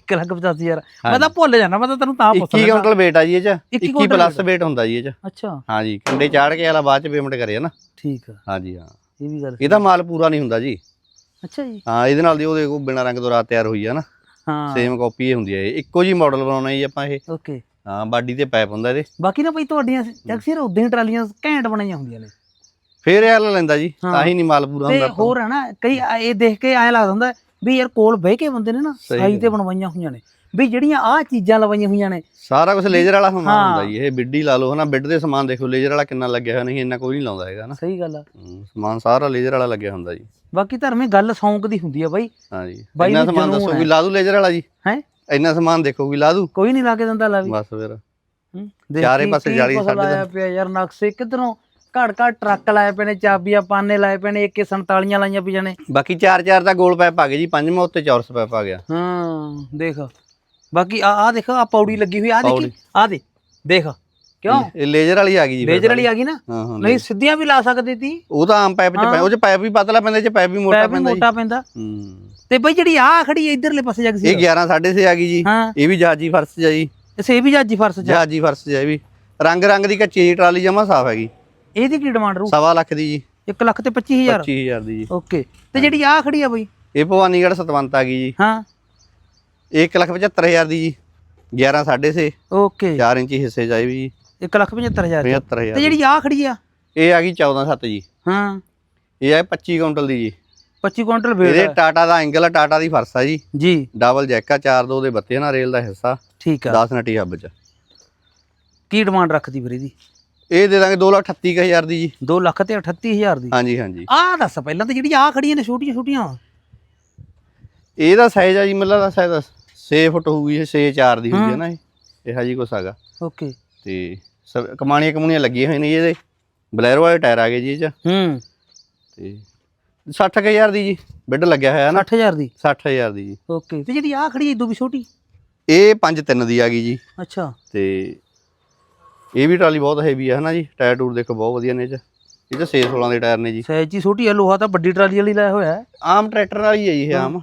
1 ਲੱਖ 85 ਹਜ਼ਾਰ। ਮੈਂ ਤਾਂ ਭੁੱਲ ਜਾਣਾ ਮੈਂ ਤਾਂ ਤੈਨੂੰ ਤਾਂ ਪੁੱਛ 21 ਕੁਇੰਟਲ weight ਆ ਜੀ ਇਹ ਚ। 21 21 ਕੁਇੰਟਲ ਪਲੱਸ weight ਹੁੰਦਾ ਜੀ ਇਹ ਚ। ਅੱਛਾ। ਹਾਂਜੀ ਕੰਡੇ ਚਾੜ ਕੇ ਵਾਲਾ ਬਾਅਦ ਚ ਪੇਮੈਂਟ ਕਰੇ ਨਾ ਠੀਕ ਆ। ਹਾਂਜੀ ਹਾਂ। ਇਹ ਵੀ ਗੱਲ ਇਹਦਾ ਮਾਲ ਪੂਰਾ ਨਹੀਂ ਹੁੰਦਾ ਜੀ। ਅੱਛਾ ਜੀ। ਹਾਂ ਇਹਦੇ ਨਾਲ ਦੀ ਉਹਦੇ ਕੋਲ ਬਿਨਾ ਰੰਗ ਤੋਂ ਰਾਤ ਤਿਆਰ ਹੋਈ ਆ ਨਾ। ਹਾਂ। ਸੇਮ ਕਾਪੀ ਇਹ ਹੁੰਦੀ ਹੈ ਇਹ। ਇੱਕੋ ਜੀ ਮਾਡਲ ਬਣਾਉਣਾ ਜੀ ਆਪਾਂ ਇਹ। ਓਕੇ ਹਾਂ ਬਾਡੀ ਤੇ ਪਾਈਪ ਹੁੰਦਾ ਇਹਦੇ। ਬਾਕੀ ਨਾ ਬਈ ਤੁਹਾਡੀਆਂ ਜਗਸੀਰ ਉਦਾਂ ਹੀ ਟਰਾਲੀਆਂ ਘੈਂਟ ਬਣਾਈਆਂ ਹੁੰਦੀਆਂ ਨੇ। ਫੇਰ ਇਹ ਲੈਂਦਾ ਜੀ। ਤਾਂ ਹੀ ਨਹੀਂ ਮਾਲ ਪੂਰਾ ਤੇ ਹੁੰਦਾ ਨੂੰ। ਹੋਰ ਹੈ ਨਾ ਕਈ ਇਹ ਦੇਖ ਕੇ ਐਂ ਲੱਗਦਾ ਹੁੰਦਾ ਵੀ ਯਾਰ ਕੋਲ ਬਹਿ ਕੇ ਬੰਦੇ ਨੇ ਨਾ ਸਾਈ ਤੇ। ਬਣਵਾਈਆਂ ਹੋਈਆਂ ਨੇ। ਵੀ ਜਿਹੜੀਆਂ ਆਹ ਚੀਜ਼ਾਂ ਲਵਾਈਆਂ ਹੋਈਆਂ ਨੇ। ਸਾਰਾ ਕੁਝ ਲੇਜ਼ਰ ਵਾਲਾ ਸਮਾਨ ਹਾਂ। ਹੁੰਦਾ ਜੀ ਇਹ ਬਿੱਡੀ ਲਾ ਲਓ ਹਨਾ ਬਿੱਡ ਦੇ ਸਮਾਨ ਦੇਖੋ ਲੇਜ਼ਰ ਵਾਲਾ ਕਿੰਨਾ ਲੱਗਿਆ ਹੋਇਆ ਨਹੀਂ ਇੰਨਾ ਕੋਈ ਨਹੀਂ ਲਾਉਂਦਾ ਹੈਗਾ ਨਾ ਸਹੀ ਗੱਲ ਆ। ਸਮਾਨ ਸਾਰਾ ਲੇਜ਼ਰ ਵਾਲਾ ਲੱਗਿਆ ਹੁੰਦਾ ਜੀ। ਬਾਕੀ ਧਰਮੇ ਗੱਲ ਸੌਂਕ ਦੀ ਹੁੰਦੀ ਆ ਬਾਈ। ਹਾਂਜੀ ਬਾਈ ਇੰਨਾ ਸਮਾਨ ਦੱਸੋ ਹੈ। ਵੀ ਲਾ ਦੂ ਲੇਜ਼ਰ ਵਾਲਾ ਜੀ? ਹੈ? ਇੰਨਾ ਸਮਾਨ ਦੇਖੋ ਵੀ ਲਾ ਦੂ? ਕੋਈ ਨਹੀਂ ਲਾ ਕੇ ਦਿੰਦਾ ਲਾ ਵੀ। ਬਸ ਫਿਰ। ਹੂੰ। ਚਾਰੇ ਪਾਸੇ ਜਾਲੀ ਸਾਡੇ ਪਿਆ ਯਾਰ ਨਕਸ਼ੇ ਕਿਧਰੋਂ? ਘੜ ਘੜ ਟਰੱਕ ਲਾਏ ਪਏ ਨੇ ਚਾਬੀਆਂ ਪਾਨੇ ਲਾਏ ਪਏ ਨੇ 147 ਲਾਈਆਂ ਪਈਆਂ ਨੇ। ਬਾਕੀ ਚਾਰ ਚਾਰ ਦਾ ਗੋਲ ਪਾਈਪ ਆ ਗਿਆ ਜੀ ਪੰਜਵਾਂ ਉੱਤੇ ਚੌਰਸ ਪਾਈਪ ਆ ਗਿਆ। ਹਾਂ ਦੇਖ। ਬਾਕੀ ਆ ਆ ਦੇਖ ਆ ਪੌੜੀ ਲੱਗੀ ਹੋਈ ਆ ਦੇਖੀ? ਪੌੜੀ। ਆ ਦੇ ਦੇਖ। ਕਿਉਂ? ਇਹ ਲੇਜ਼ਰ ਵਾਲੀ ਆ ਗਈ ਜੀ ਫਿਰ ਲੇਜ਼ਰ ਵਾਲੀ ਆ ਗਈ ਨਾ? ਹਾਂ ਹਾਂ ਨਹੀਂ ਸਿੱਧੀਆਂ ਵੀ ਲਾ ਸਕਦੇ ਤੀ। ਉਹ ਤਾਂ ਆਮ ਪਾਈਪ ਚ ਪੈ ਉਹ ਚ ਪਾਈਪ ਵੀ ਪਤਲਾ ਪੈਂਦਾ ਇਹ ਚ ਪਾਈਪ ਵੀ ਮੋਟਾ ਪੈਪ ਵੀ ਪੈਂਦਾ ਜੀ। ਮੋਟਾ ਪੈਂਦਾ। ਹੂੰ। ਤੇ ਬਈ ਜਿਹੜੀ ਆ ਖੜੀ ਹੈ ਇਧਰਲੇ ਪਾਸੇ ਜਗ ਸੀ ਇਹ 11 6.5 ਆ ਗਈ ਜੀ। ਹਾਂ। ਇਹ ਵੀ ਜਹਾਜੀ ਫਰਸ਼ ਚ ਆ ਜੀ। ਇਸੇ ਵੀ ਜਾਜੀ ਫਰਸ ਚ ਜਹਾਜੀ ਫਰਸ਼ ਚ ਆ ਇਹ ਵੀ। ਰੰਗ ਰੰਗ ਦੀ ਕੱਚੀ ਜੀ ਟਰਾਲੀ ਜਮਾ ਸਾਫ਼ ਹੈਗੀ। ਇਹਦੀ ਕੀ ਡਿਮਾਂਡ ਰੂ ਸਵਾ ਲੱਖ ਦੀ ਜੀ। 1 ਲੱਖ ਤੇ 25000 25000 ਦੀ ਜੀ। ਓਕੇ। ਤੇ ਜਿਹੜੀ ਆ ਖੜੀ ਆ ਬਈ? ਇਹ ਭਵਾਨੀਗੜ੍ਹ ਸਤਵੰਤ ਆ ਗਈ ਜੀ। ਹਾਂ। 175000 ਦੀ ਜੀ 11 6.5 ਓਕੇ। 4 ਇੰਚੀ ਹਿੱਸੇ ਆਈ ਵੀ 1 ਲੱਖ 75000 ਤੇ 75000 ਜਿਹੜੀ ਆ ਖੜੀ ਆ? ਇਹ ਆ ਗਈ 14 7 ਜੀ। ਹਾਂ। ਇਹ ਹੈ 25 ਕੁਇੰਟਲ ਦੀ ਜੀ। 25 ਕੁਇੰਟਲ ਇਹਦੇ ਵੇਟ ਟਾਟਾ ਦਾ ਐਂਗਲ ਆ ਟਾਟਾ ਦੀ ਫਰਸ ਆ ਜੀ। ਜੀ। ਡਬਲ ਜੈਕ ਆ 4 2 ਦੇ ਬੱਤੇ ਨਾਲ ਰੇਲ ਦਾ ਹਿੱਸਾ। ਠੀਕ ਆ। 10 ਨਟੀ ਹੱਬ ਚ। ਕੀ ਡਿਮਾਂਡ ਰੱਖਦੀ ਫਿਰ ਇਹਦੀ? ਇਹ ਦੇ ਦਾਂਗੇ 238000 ਦੀ ਜੀ। 2 ਲੱਖ ਤੇ 38000 ਦੀ। ਹਾਂਜੀ ਹਾਂਜੀ। ਆ ਦੱਸ ਪਹਿਲਾਂ ਤੇ ਜਿਹੜੀ ਆ ਖੜੀਆਂ ਨੇ ਛੋਟੀਆਂ ਛੋਟੀਆਂ ਇਹਦਾ ਸਾਈਜ਼ ਆ ਜੀ ਮਤਲਬ ਦਾ ਸਾਈਜ਼ 6 ਫੁੱਟ ਹੋਊਗੀ ਇਹ 6 4 ਦੀ ਹੋਊਗੀ ਹੈ। ਨਾ ਇਹ। ਇਹੋ ਜੀ ਕੁਛ ਹੈਗਾ। ਓਕੇ। ਤੇ ਕਮਾਣੀਆਂ ਕਮੂਣੀਆਂ ਲੱਗੀਆਂ ਹੋਈਆਂ ਨੇ ਇਹਦੇ। ਬਲੈਰੋ ਵਾਲੇ ਟਾਇਰ ਆ ਗਏ ਜੀ ਇਹ ਚ। ਹੂੰ। ਤੇ 60000 ਦੀ ਜੀ ਬਿੱਡ ਲੱਗਿਆ ਹੋਇਆ ਨਾ। 60000 ਦੀ? 60000 ਦੀ ਜੀ। ਓਕੇ। ਤੇ ਜਿਹੜੀ ਆ ਖੜੀ ਹੈ ਇਦੋਂ ਵੀ ਛੋਟੀ? ਇਹ 5 3 ਦੀ ਆ ਗਈ ਜੀ। ਅੱਛਾ। ਤੇ ਇਹ ਵੀ ਟਰਾਲੀ ਬਹੁਤ ਹੈਵੀ ਆ ਹਨਾ ਜੀ। ਟਾਇਰ ਟੂਰ ਦੇਖੋ ਬਹੁਤ ਵਧੀਆ ਨੇ ਇਹ ਚ। ਇਹ ਚ 6 16 ਦੇ ਟਾਇਰ ਨੇ ਜੀ। ਸਾਈਜ਼ ਜੀ ਛੋਟੀ ਆ ਲੋਹਾ ਤਾਂ ਵੱਡੀ ਟਰਾਲੀ ਵਾਲੀ ਲਾਇਆ ਹੋਇਆ ਆਮ ਟਰੈਕਟਰ ਵਾਲੀ ਹੈ ਜੀ ਇਹ ਆਮ।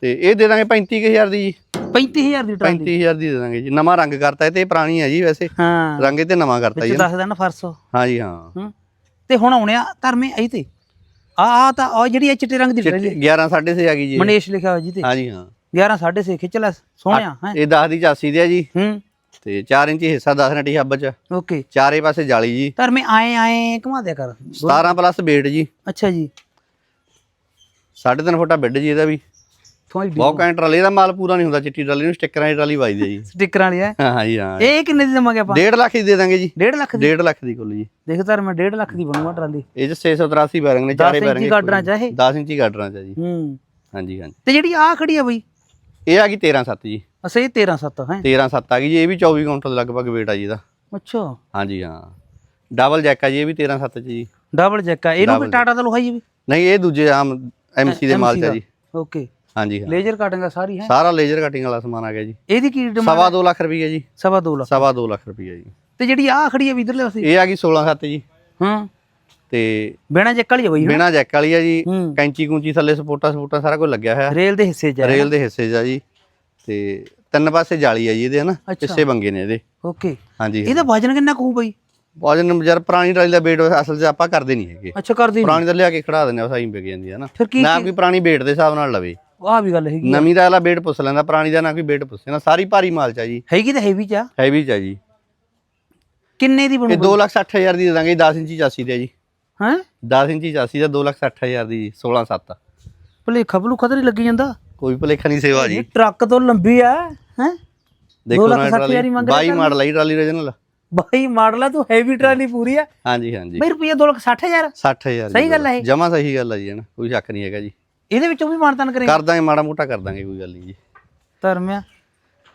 ਤੇ ਇਹ ਦੇ ਦਾਂਗੇ 35000 ਦੀ ਜੀ। 35000 ਦੀ ਟਰਾਲੀ। 35000 ਦੀ ਦੇ ਦਾਂਗੇ ਜੀ। ਨਵਾਂ ਰੰਗ ਕਰਤਾ ਇਹ ਤੇ ਪੁਰਾਣੀ ਹੈ ਜੀ ਵੈਸੇ। ਹਾਂ। ਰੰਗ ਇਹ ਤੇ ਨਵਾਂ ਕਰਤਾ ਵਿੱਚ ਜੀ ਦੱਸਦਾ ਨਾ ਫਰਸ। ਹਾਂਜੀ ਹਾਂ। ਹੂੰ। ਤੇ ਹੁਣ ਆਉਣਿਆ ਧਰਮੇ ਇਹ ਤੇ। ਆ ਆ ਤਾਂ ਆ ਜਿਹੜੀ ਇਹ ਚਿੱਟੇ ਰੰਗ ਦੀ ਟਰਾਲੀ 11 6.5 ਆ ਗਈ ਜੀ। ਮਨੇਸ਼ ਲਿਖਿਆ ਹੋਇਆ ਜੀ ਤੇ। ਹਾਂਜੀ ਹਾਂ। 11 6.5 ਖਿੱਚ ਲੈ ਸੋਹਣਿਆ ਹੈ। ਇਹ 10 ਦੀ ਚਾਸੀ ਦੇ ਆ ਜੀ। ਹੂੰ। ਤੇ 4 ਇੰਚੀ ਹਿੱਸਾ 10 ਨਟੀ ਹੱਬ ਚ। ਓਕੇ। ਚਾਰੇ ਪਾਸੇ ਜਾਲੀ ਜੀ। ਧਰਮੇ ਆਏ ਆਏ ਘੁਮਾ ਦਿਆ ਕਰ। 17 ਪਲੱਸ weight ਜੀ। ਅੱਛਾ ਜੀ। 3.5 ਫੁੱਟਾ ਬਿੱਡ ਜੀ ਇਹਦਾ ਵੀ। ਥੋੜੀ ਬਹੁਤ ਕੈਂਟ ਟਰਾਲੀ ਇਹਦਾ ਮਾਲ ਪੂਰਾ ਨਹੀਂ ਹੁੰਦਾ ਚਿੱਟੀ ਟਰਾਲੀ ਨੂੰ ਸਟickਰਾਂ ਦੀ ਟਰਾਲੀ ਵੱਜਦੀ ਹੈ ਜੀ। ਸਟickਰਾਂ ਵਾਲੀ ਹੈ? ਹਾਂ ਹਾਂ ਜੀ ਹਾਂ। ਇਹ ਕਿੰਨੇ ਦੀ ਦਵਾਂਗੇ ਆਪਾਂ? 1.5 ਲੱਖ ਦੀ ਦੇ ਦਾਂਗੇ ਜੀ। 1.5 ਲੱਖ ਦੀ? 1.5 ਲੱਖ ਦੀ ਕੁੱਲ ਜੀ। ਦੇਖ ਧਰਮੇ 1.5 ਲੱਖ ਦੀ ਬਣੂਗਾ ਟਰਾਲੀ। ਇਹ ਚ 683 ਬੈਰਿੰਗ ਨੇ ਚਾਰੇ ਇੰਚੀ ਬੈਰਿੰਗ ਗਾਡਰਾਂ ਚ ਇਹ? 10 ਇੰਚੀ ਗਾਡਰਾਂ ਚ ਜੀ। ਹੂੰ। ਹਾਂਜੀ ਹਾਂਜੀ। ਤੇ ਜਿਹੜੀ ਆ ਖੜੀ ਆ ਬਈ? ਇਹ ਆ ਗਈ 13 7 ਜੀ। ਅਸੇ ਇਹ 13 7 ਹੈ। 13 7 ਆ ਗਈ ਜੀ ਇਹ ਵੀ 24 ਕੁਇੰਟਲ ਦੇ ਲਗਭਗ weight ਆ ਜੀ ਇਹਦਾ। ਅੱਛਾ। ਹਾਂਜੀ ਹਾਂ। ਡਬਲ ਜੈਕ ਆ ਜੀ ਇਹ ਵੀ 13 7 ਚ ਜੀ। ਡਬਲ ਜੈਕ ਆ। ਇਹਨੂੰ ਵੀ ਟਾਟਾ ਦਾ ਲੋਹਾਈ ਵੀ? ਨਹੀਂ ਇਹ ਦੂਜੇ ਆਮ ਐਮਸੀ ਦੇ ਮਾਲ ਚ ਆ ਜੀ। ਓਕੇ ਹਾਂਜੀ ਹਾਂ। ਲੇਜ਼ਰ ਕਟਿੰਗ ਆ ਸਾਰੀ ਹੈ? ਸਾਰਾ ਲੇਜ਼ਰ ਕਟਿੰਗ ਵਾਲਾ ਸਮਾਨ ਆ ਗਿਆ ਜੀ। ਇਹਦੀ ਕੀ ਡਿਮਾਂਡ ਸਵਾ ਲੱਖ ਰੁਪਈਆ ਜੀ। ਸਵਾ ਲੱਖ। ਸਵਾ ਲੱਖ ਰੁਪਈਆ ਜੀ। ਤੇ ਜਿਹੜੀ ਆ ਖੜੀ ਆ ਵੀ ਇਧਰਲੇ ਪਾਸੇ? ਇਹ ਆ ਗਈ 16 7 ਜੀ। ਹਾਂ। ਤੇ ਬਿਨਾ ਜੈਕ ਵਾਲੀ ਆ ਬਈ ਬਿਨਾ ਜੈਕ ਵਾਲੀ ਆ ਜੀ। ਕੈਂਚੀ ਕੁੰਚੀ ਥੱਲੇ ਸਪੋਰਟਾਂ ਸਪੋਰਟਾਂ ਸਾਰਾ ਕੁਝ ਲੱਗਿਆ ਹੋਇਆ। ਰੇਲ ਦੇ ਹਿੱਸੇ ਆ। ਰੇਲ ਦੇ ਹਿੱਸੇ ਆ ਜੀ। ਤੇ ਤਿੰਨ ਪਾਸੇ ਜਾਲੀ ਆ ਜੀ ਇਹਦੇ ਹਨਾ। ਹਿੱਸੇ ਬੰਗੇ ਨੇ ਇਹਦੇ। ਓਕੇ। ਹਾਂਜੀ ਇਹਦਾ ਵਜਨ ਕਿੰਨਾ ਕਹੂ ਬਈ? ਵਜਨ ਯਾਰ ਪੁਰਾਣੀ ਟਰਾਲੀ ਦਾ weight ਅਸਲ 'ਚ ਆਪਾਂ ਕਰਦੇ ਨਹੀਂ ਹੈਗੇ। ਅੱਛਾ ਕਰਦੀ ਪੁਰਾਣੀ ਦਾ ਲਿਆ ਕੇ ਖੜਾ ਦਿੰਦੇ ਆ ਸਾਈ ਵਿਕ ਜਾਂਦੀ ਹੈ ਨਾ ਕੀ ਨਾ ਕੋਈ ਪੁਰਾਣੀ weight ਦੇ ਹਿਸਾਬ ਨਾਲ ਲਵੇ। ਆ ਵੀ ਗੱਲ ਹੈਗੀ ਆ। ਨਵੀਂ ਦਾ ਵਾਲਾ weight ਪੁੱਛ ਲੈਂਦਾ ਪੁਰਾਣੀ ਦਾ ਨਾ ਕੋਈ weight ਪੁੱਛੇ। ਨਾ ਸਾਰੀ ਭਾਰੀ ਮਾਲ ਚ ਆ ਜੀ। ਹੈਗੀ ਤਾਂ ਹੈਵੀ ਚ ਆ। ਹੈਵੀ ਚ ਆ ਜੀ। ਕਿੰਨੇ ਦੀ ਇਹ ਬਣੂ 260000 ਦੀ ਦੇ ਦਾਂਗੇ 10 ਇੰਚੀ ਚਾਸੀ ਦੇ ਜੀ। ਹੈ? 10 ਇੰਚੀ ਚਾਸੀ ਦਾ 260000 ਦੀ ਜੀ 16 7 ਭਲੇਖਾ ਭਲੂਖਾ ਤਾਂ ਨਹੀਂ ਲੱਗੀ ਜਾਂਦਾ? ਕੋਈ ਭਲੇਖਾ ਨਹੀਂ ਸੇਵਾ ਜੀ। ਇਹ ਟਰੱਕ ਤੋਂ ਲੰਬੀ ਆ ਹੈ? ਦੇਖੋ ਨਾ ਹੀ ਟਰਾਲੀ ਮੰਗ ਰਿਹਾ 22 ਮਾਡਲ ਆਈ ਟਰਾਲੀ original ਬਾਈ ਮਾਡਲ ਆ ਤੂੰ ਹੈਵੀ ਟਰਾਲੀ ਪੂਰੀ ਆ। ਹਾਂਜੀ ਹਾਂਜੀ। ਬਈ ਰੁਪਈਆ 2 ਲੱਖ 60000 60000 ਸਹੀ ਗੱਲ ਹੈ ਇਹ? ਜਮਾ ਸਹੀ ਗੱਲ ਹੈ ਜੀ ਹਨਾ? ਕੋਈ ਸ਼ੱਕ ਨਹੀਂ ਹੈਗਾ ਜੀ। ਇਹਦੇ ਵਿੱਚੋਂ ਵੀ ਮਾਨਤਾਨ ਕਰੇਗਾ? ਕਰ ਦਾਂਗੇ ਮਾੜਾ ਮੋਟਾ ਕਰ ਦਾਂਗੇ ਕੋਈ ਗੱਲ ਨਹੀਂ ਜੀ। ਧਰਮਿਆ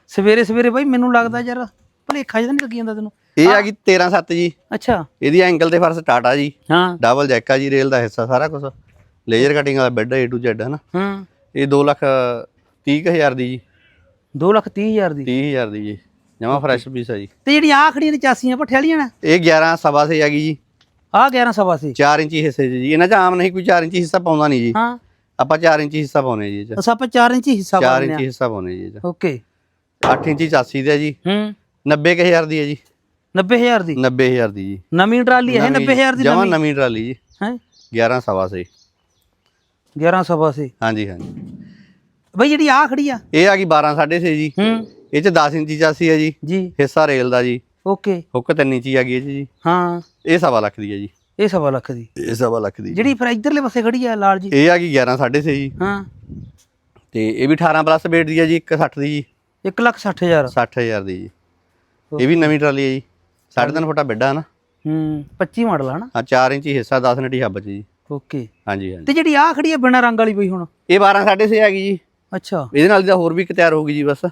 ਸਵੇਰੇ ਸਵੇਰੇ ਬਾਈ ਮੈਨੂੰ ਲੱਗਦਾ ਯਾਰ ਭਲੇਖਾ ਜਿਹਾ ਨਹੀਂ ਲੱਗੀ ਜਾਂਦਾ ਤੈਨੂੰ। ਇਹ ਆ ਗਈ 13 7 ਜੀ। ਅੱਛਾ। ਇਹਦੀ ਐਂਗਲ ਤੇ ਫਰਸ ਟਾਟਾ ਜੀ। ਹਾਂ। ਡਬਲ ਜੈਕ ਆ ਜੀ ਰੇਲ ਦਾ ਹਿੱਸਾ ਸਾਰਾ ਕੁਝ ਲੇਜ਼ਰ ਕਟਿੰਗ ਵਾਲਾ ਬੈੱਡ A to Z ਹੈ ਨਾ ਹੂੰ। ਇਹ 2 ਲੱਖ 30 ਕੁ ਹਜ਼ਾਰ ਦੀ ਜੀ। 2 ਲੱਖ 30 ਹਜ਼ਾਰ ਦੀ? 30 ਹਜ਼ਾਰ ਦੀ ਜੀ। ਜਮਾ ਫਰੈਸ਼ ਪੀਸ ਹੈ ਜੀ। ਤੇ ਜਿਹੜੀ ਆ ਖੜੀਆਂ ਨੇ ਚਾਸੀਆਂ ਭੱਠੇ ਵਾਲੀਆਂ ਨਾ? ਇਹ 11 ਸਵਾ ਸੇ ਆ ਗਈ ਜੀ। ਆ 11 ਸਵਾ ਸੀ 4 ਇੰਚੀ ਹਿੱਸੇ ਜੀ। ਇਹਨਾਂ 'ਚ ਆਮ ਨਹੀਂ ਕੋਈ 4 ਇੰਚੀ ਹਿੱਸਾ ਪਾਉਂਦਾ ਨਹੀਂ ਜੀ। ਹਾਂ। ਆਪਾਂ 4 ਇੰਚੀ ਹਿੱਸਾ ਪਾਉਨੇ ਜੀ ਇਹ 'ਚ। ਆਪਾਂ 4 ਇੰਚ ਹਿੱਸਾ 4 ਪਾਉਂਦੇ ਇੰਚੀ ਆ ਹਿੱਸਾ ਪਾਉਨੇ ਜੀ ਇਹ 'ਚ। ਓਕੇ। 8 ਇੰਚੀ ਚਾਸੀ ਦਾ ਜੀ। ਹੂੰ। 90 ਕੁ ਹਜ਼ਾਰ ਦੀ ਹੈ ਜੀ। 90000 ਦੀ? 90000 ਦੀ ਜੀ। ਨਵੀਂ ਟਰਾਲੀ ਹੈ 90000 ਦੀ ਜਮਾ ਨਵੀਂ? ਨਵੀਂ ਟਰਾਲੀ ਜੀ। ਹੈ? 11 ਸਵਾ ਸੇ 11 ਸਵਾ ਸੀ ਹਾਂਜੀ ਹਾਂਜੀ। ਬਈ ਜਿਹੜੀ ਆ ਖੜੀ ਆ। ਇਹ ਆ ਗਈ 12 6.5 ਜੀ। ਹੂੰ। ਇਹ 'ਚ 10 ਇੰਚੀ ਚਾਸੀ ਹੈ ਜੀ। ਜੀ। ਹਿੱਸਾ ਰੇਲ ਦਾ ਜੀ। ਓਕੇ। ਹੁੱਕ 3 ਇੰਚੀ ਆ ਗਈ ਇਹ 'ਚ ਜੀ। ਹਾਂ। ਇਹ ਸਵਾ ਲੱਖ ਦੀ ਹੈ ਜੀ। ਇਹ ਸਵਾ ਲੱਖ ਦੀ। ਇਹ ਸਵਾ ਲੱਖ ਦੀ ਜਿਹੜੀ ਫਿਰ ਇਧਰਲੇ ਪਾਸੇ ਖੜੀ ਆ ਲਾਲ ਜੀ। ਇਹ ਆ ਗਈ 11 6.5 ਜੀ। ਹਾਂ। ਤੇ ਇਹ ਵੀ 18 ਪਲੱਸ weight ਦੀ ਹੈ ਜੀ 160 ਦੀ ਜੀ। 1 ਲੱਖ 60000 60000 ਦੀ ਜੀ। ਇਹ ਵੀ ਨਵੀਂ ਟਰਾਲੀ ਹੈ ਜੀ। 3.5 ਫੁੱਟਾ ਬੈੱਡਾ ਹੈ ਨਾ। ਹੂੰ 25 ਮਾਡਲ ਆ ਨਾ। ਹਾਂ 4 ਇੰਚੀ ਹਿੱਸਾ 10 ਨਟੀ ਹੱਬ 'ਚ ਜੀ। ਓਕੇ। ਹਾਂਜੀ ਹਾਂਜੀ। ਤੇ ਜਿਹੜੀ ਆ ਖੜੀ ਆ ਬਿਨਾ ਰੰਗ ਵਾਲੀ ਬਈ ਹੁਣ? ਇਹ 12 6.5 ਆ ਗਈ ਜੀ। ਅੱਛਾ। ਇਹਦੇ ਨਾਲ ਦੀ ਤਾਂ ਹੋਰ ਵੀ ਇੱਕ ਤਿਆਰ ਹੋਊਗੀ ਜੀ ਬਸ।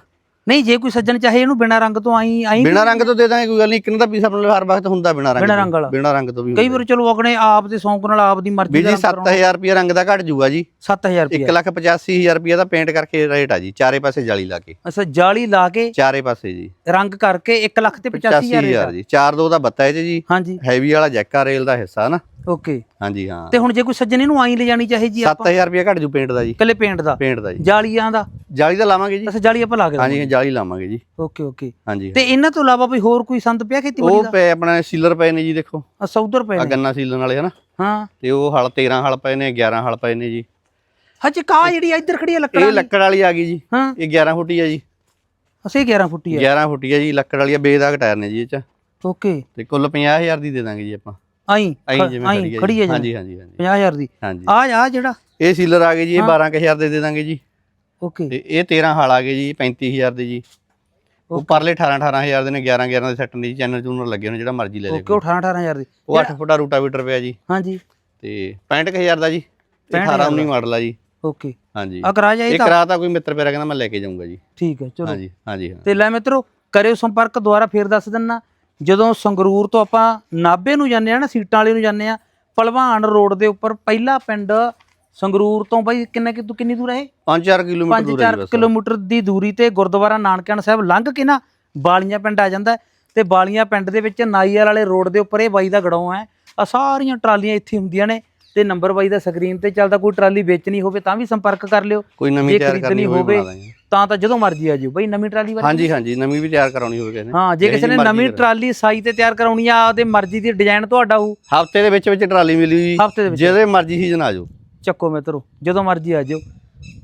ਨਹੀਂ ਜੇ ਕੋਈ ਸੱਜਣ ਚਾਹੇ ਇਹਨੂੰ ਬਿਨਾ ਰੰਗ ਤੋਂ ਆਈ ਆਈ ਬਿਨਾ ਰੰਗ ਤੋਂ ਦੇ ਦਾਂਗੇ ਕੋਈ ਗੱਲ ਨਹੀਂ ਇੱਕ ਨੂੰ ਤਾਂ ਪੀਸ ਆਪਣੇ ਲਈ ਹਰ ਵਕਤ ਹੁੰਦਾ ਬਿਨਾ ਰੰਗ ਬਿਨਾਂ। ਰੰਗ ਵਾਲਾ। ਬਿਨਾਂ ਰੰਗ ਤੋਂ ਵੀ ਕਈ ਵਾਰ ਚਲੋ ਆਪਣੇ ਆਪ ਦੇ ਸ਼ੌਂਕ ਨਾਲ ਆਪ ਦੀ ਮਰਜ਼ੀ ਦਾ ਜੀ ਰੰਗ ਕਰਾਉਣਾ। 7000 ਰੁਪਏ ਰੰਗ ਦਾ ਘਟ ਜੂਗਾ ਜੀ। 7000 ਰੁਪਏ 1 ਲੱਖ 85000 ਰੁਪਏ ਦਾ ਪੇਂਟ ਕਰਕੇ ਰੇਟ ਆ ਜੀ ਚਾਰੇ ਪਾਸੇ ਜਾਲੀ ਲਾ ਕੇ। ਅੱਛਾ ਜਾਲੀ ਲਾ ਕੇ ਚਾਰੇ ਪਾਸੇ ਜੀ। ਰੰਗ ਕਰਕੇ 1 ਲੱਖ ਤੇ 85000 85000 ਜੀ। 4 2 ਦਾ ਬੱਤਾ ਹੈ ਜੀ। ਹਾਂਜੀ। ਹੈਵੀ ਵਾਲਾ ਜੈਕਾ ਰੇਲ ਦਾ ਹਿੱਸਾ ਨਾ। ਓਕੇ ਹਾਂਜੀ ਹਾਂ। ਤੇ ਹੁਣ ਜੇ ਕੋਈ ਸੱਜਣ ਇਹਨੂੰ ਆਈ ਲੈ ਜਾਣੀ ਚਾਹੇ ਜੀ ਆਪਾਂ? 7000 ਰੁਪਏ ਘਟ ਜੂ ਪੇਂਟ ਦਾ ਜੀ। ਕੱਲੇ ਪੇਂਟ ਦਾ? ਪੇਂਟ ਦਾ ਜੀ। ਜਾਲੀਆਂ ਦਾ? ਜਾਲੀ ਦਾ ਲਾਵਾਂਗੇ ਜੀ। ਅੱਛਾ ਜਾਲੀ ਆਪਾਂ ਲਾ ਕੇ ਹਾਂਜੀ ਜਾਲੀ ਲਾਵਾਂਗੇ ਜੀ। ਓਕੇ ਓਕੇ ਹਾਂਜੀ ਤੇ ਇਹਨਾਂ ਤੋਂ ਇਲਾਵਾ ਵੀ ਹੋਰ ਕੋਈ ਸੰਦ ਪਿਆ ਖੇਤੀਬਾੜੀ ਉਹ ਦਾ? ਪਏ ਆਪਣਾ ਸੀਲਰ ਪਏ ਨੇ ਜੀ ਦੇਖੋ। ਅੱਛਾ ਉਧਰ ਪਏ ਆ ਗੰਨਾ ਸੀਲਣ ਵਾਲੇ ਹਨਾ। ਹਾਂ। ਤੇ ਉਹ ਹਲ 13 ਹਲ ਪਏ ਨੇ 11 ਹਲ ਪਏ ਨੇ ਜੀ। ਹਜੇ ਕਾ ਜਿਹੜੀ ਇੱਧਰ ਖੜੀ ਆ ਲੱਕੜਾਂ ਇਹ? ਲੱਕੜ ਵਾਲੀ ਆ ਗਈ ਜੀ। ਹਾਂ। ਇਹ 11 ਫੁੱਟੀ ਆ ਜੀ। ਅਸੀਂ 11 ਫੁੱਟੀ ਆ। 11 ਫੁੱਟੀ ਆ ਜੀ ਲੱਕੜ ਵਾਲੀ ਆ ਬੇਦਾਗ ਟਾਇਰ ਨੇ ਜੀ ਇਹ ਚ। ਓਕੇ ਤੇ ਕੁੱਲ 50000 ਦੀ ਦੇ ਦਾਂਗੇ ਜੀ ਆਪਾਂ। ਆਈ ਖ- ਜਿਵੇਂ ਆਈਂ ਖੜੀ ਖੜੀ ਜੀ ਹਾਂਜੀ ਹਾਂਜੀ ਹਾਂਜੀ। 50000 ਦੀ। ਹਾਂਜੀ। ਆ ਆ ਜਿਹੜਾ। ਇਹ ਸੀਲਰ ਆ ਗਏ ਜੀ ਇਹ 12000 ਦੇ ਦੇ ਦਾਂਗੇ ਜੀ। ਓਕੇ। ਤੇ ਇਹ 13 ਹਲ ਆ ਗਏ ਜੀ 35000 ਦੇ ਜੀ। ਉਹ ਪਰਲੇ 18 18000 ਦੇ ਨੇ 11 11 ਦੇ ਸੈੱਟ ਨੇ ਜੀ ਚੈਨਲ ਚੂਨਰ ਲੱਗੇ ਹੋਣੇ ਜਿਹੜਾ ਮਰਜ਼ੀ ਲੈ ਲੈ ਓਕੇ ਉਹ 18 18000 ਦੀ। ਉਹ 8 ਫੁੱਟਾ ਰੂਟਾਵੀਟਰ ਪਿਆ ਜੀ। ਹਾਂਜੀ। ਤੇ 65000 ਦਾ ਜੀ ਇਹ 18 19 ਮਾਡਲ ਆ ਜੀ। ਓਕੇ। ਹਾਂਜੀ। ਆ ਕਰਾ ਜਾਏ ਇਹ ਤਾਂ। ਕਰਾਤਾ ਕੋਈ ਮਿੱਤਰ ਪਿਆਰਾ ਕਹਿੰਦਾ ਮੈਂ ਲੈ ਕੇ ਜਾਊਂਗਾ ਜੀ। ਠੀਕ ਹੈ ਚਲੋ। ਹਾਂਜੀ ਹਾਂਜੀ ਹਾਂ। ਤੇ ਲੈ ਮਿੱਤਰੋ ਕਰਿਓ ਸੰਪਰਕ ਦੁਬਾਰਾ ਫੇਰ ਦੱਸ ਦਿੰਨਾ। ਜਦੋਂ ਸੰਗਰੂਰ ਤੋਂ ਆਪਾਂ ਨਾਭੇ ਨੂੰ ਜਾਂਦੇ ਆ ਨਾ ਸੀਟਾਂ ਵਾਲੇ ਨੂੰ ਜਾਂਦੇ ਆ ਭਲਵਾਨ ਰੋਡ ਦੇ ਉੱਪਰ ਪਹਿਲਾ ਪਿੰਡ ਸੰਗਰੂਰ ਤੋਂ ਬਈ ਕਿੰਨਾ ਕਿ ਕਿੰਨੀ ਦੂਰ ਹੈ ਇਹ? 5-4 ਕਿਲੋਮੀਟਰ ਦੂਰ ਹੈ ਜੀ 5-4 ਬਸ। ਕਿਲੋਮੀਟਰ ਦੀ ਦੂਰੀ ਤੇ ਗੁਰਦੁਆਰਾ ਨਾਨਕਿਆਣ ਸਾਹਿਬ ਲੰਘ ਕੇ ਨਾ ਬਾਲੀਆਂ ਪਿੰਡ ਆ ਜਾਂਦਾ ਤੇ ਬਾਲੀਆਂ ਪਿੰਡ ਦੇ ਵਿੱਚ ਨਾਈਆਲ ਵਾਲੇ ਰੋਡ ਦੇ ਉੱਪਰ ਇਹ ਬਾਈ ਦਾ ਗੜਾਉਂ ਹੈ। ਆ ਸਾਰੀਆਂ ਟਰਾਲੀਆਂ ਇੱਥੇ ਹੁੰਦੀਆਂ ਨੇ ਤੇ ਨੰਬਰ ਬਾਈ ਦਾ ਸਕਰੀਨ ਤੇ ਚੱਲਦਾ ਕੋਈ ਟਰਾਲੀ ਵੇਚਣੀ ਹੋਵੇ ਤਾਂ ਵੀ ਸੰਪਰਕ ਕਰ ਲਿਓ। ਕੋਈ ਨਵੀਂ ਤਿਆਰ ਕਰਨੀ ਹੋਵੇ ਤਾਂ ਤਾਂ ਜਦੋਂ ਮਰਜ਼ੀ ਆ ਜਿਓ। ਬਈ ਨਵੀਂ ਟਰਾਲੀ ਬਾਰੇ ਹਾਂਜੀ ਹਾਂਜੀ ਨਵੀਂ ਵੀ ਤਿਆਰ ਕਰਾਉਣੀ ਹੋਵੇ ਕਿਸੇ ਨੇ। ਹਾਂ ਜੇ ਕਿਸੇ ਨੇ ਨਵੀਂ ਟਰਾਲੀ ਸਾਈ ਤੇ ਤਿਆਰ ਕਰਾਉਣੀ ਆ ਆਪਦੇ ਮਰਜ਼ੀ ਦੀ ਡਿਜ਼ਾਈਨ ਤੁਹਾਡਾ ਹੋਊ। ਹਫ਼ਤੇ ਦੇ ਵਿੱਚ ਵਿੱਚ ਟਰਾਲੀ ਮਿਲੀ ਜੀ। ਹਫ਼ਤੇ ਦੇ ਵਿੱਚ। ਜਿਹਦੇ ਮਰਜ਼ੀ ਸੀਜ਼ਨ ਆ ਜਾਓ। ਚੱਕੋ ਮਿੱਤਰੋ ਜਦੋਂ ਮਰਜ਼ੀ ਆ ਜਿਓ।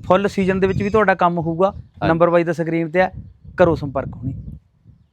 ਫੁੱਲ ਸੀਜ਼ਨ ਦੇ ਵਿੱਚ ਵੀ ਤੁਹਾਡਾ ਕੰਮ ਹੋਊਗਾ। ਨੰਬਰ ਬਾਈ ਦਾ ਸਕਰੀਨ ਤੇ ਆ। ਕਰੋ ਸੰਪਰਕ ਹੁਣੀ।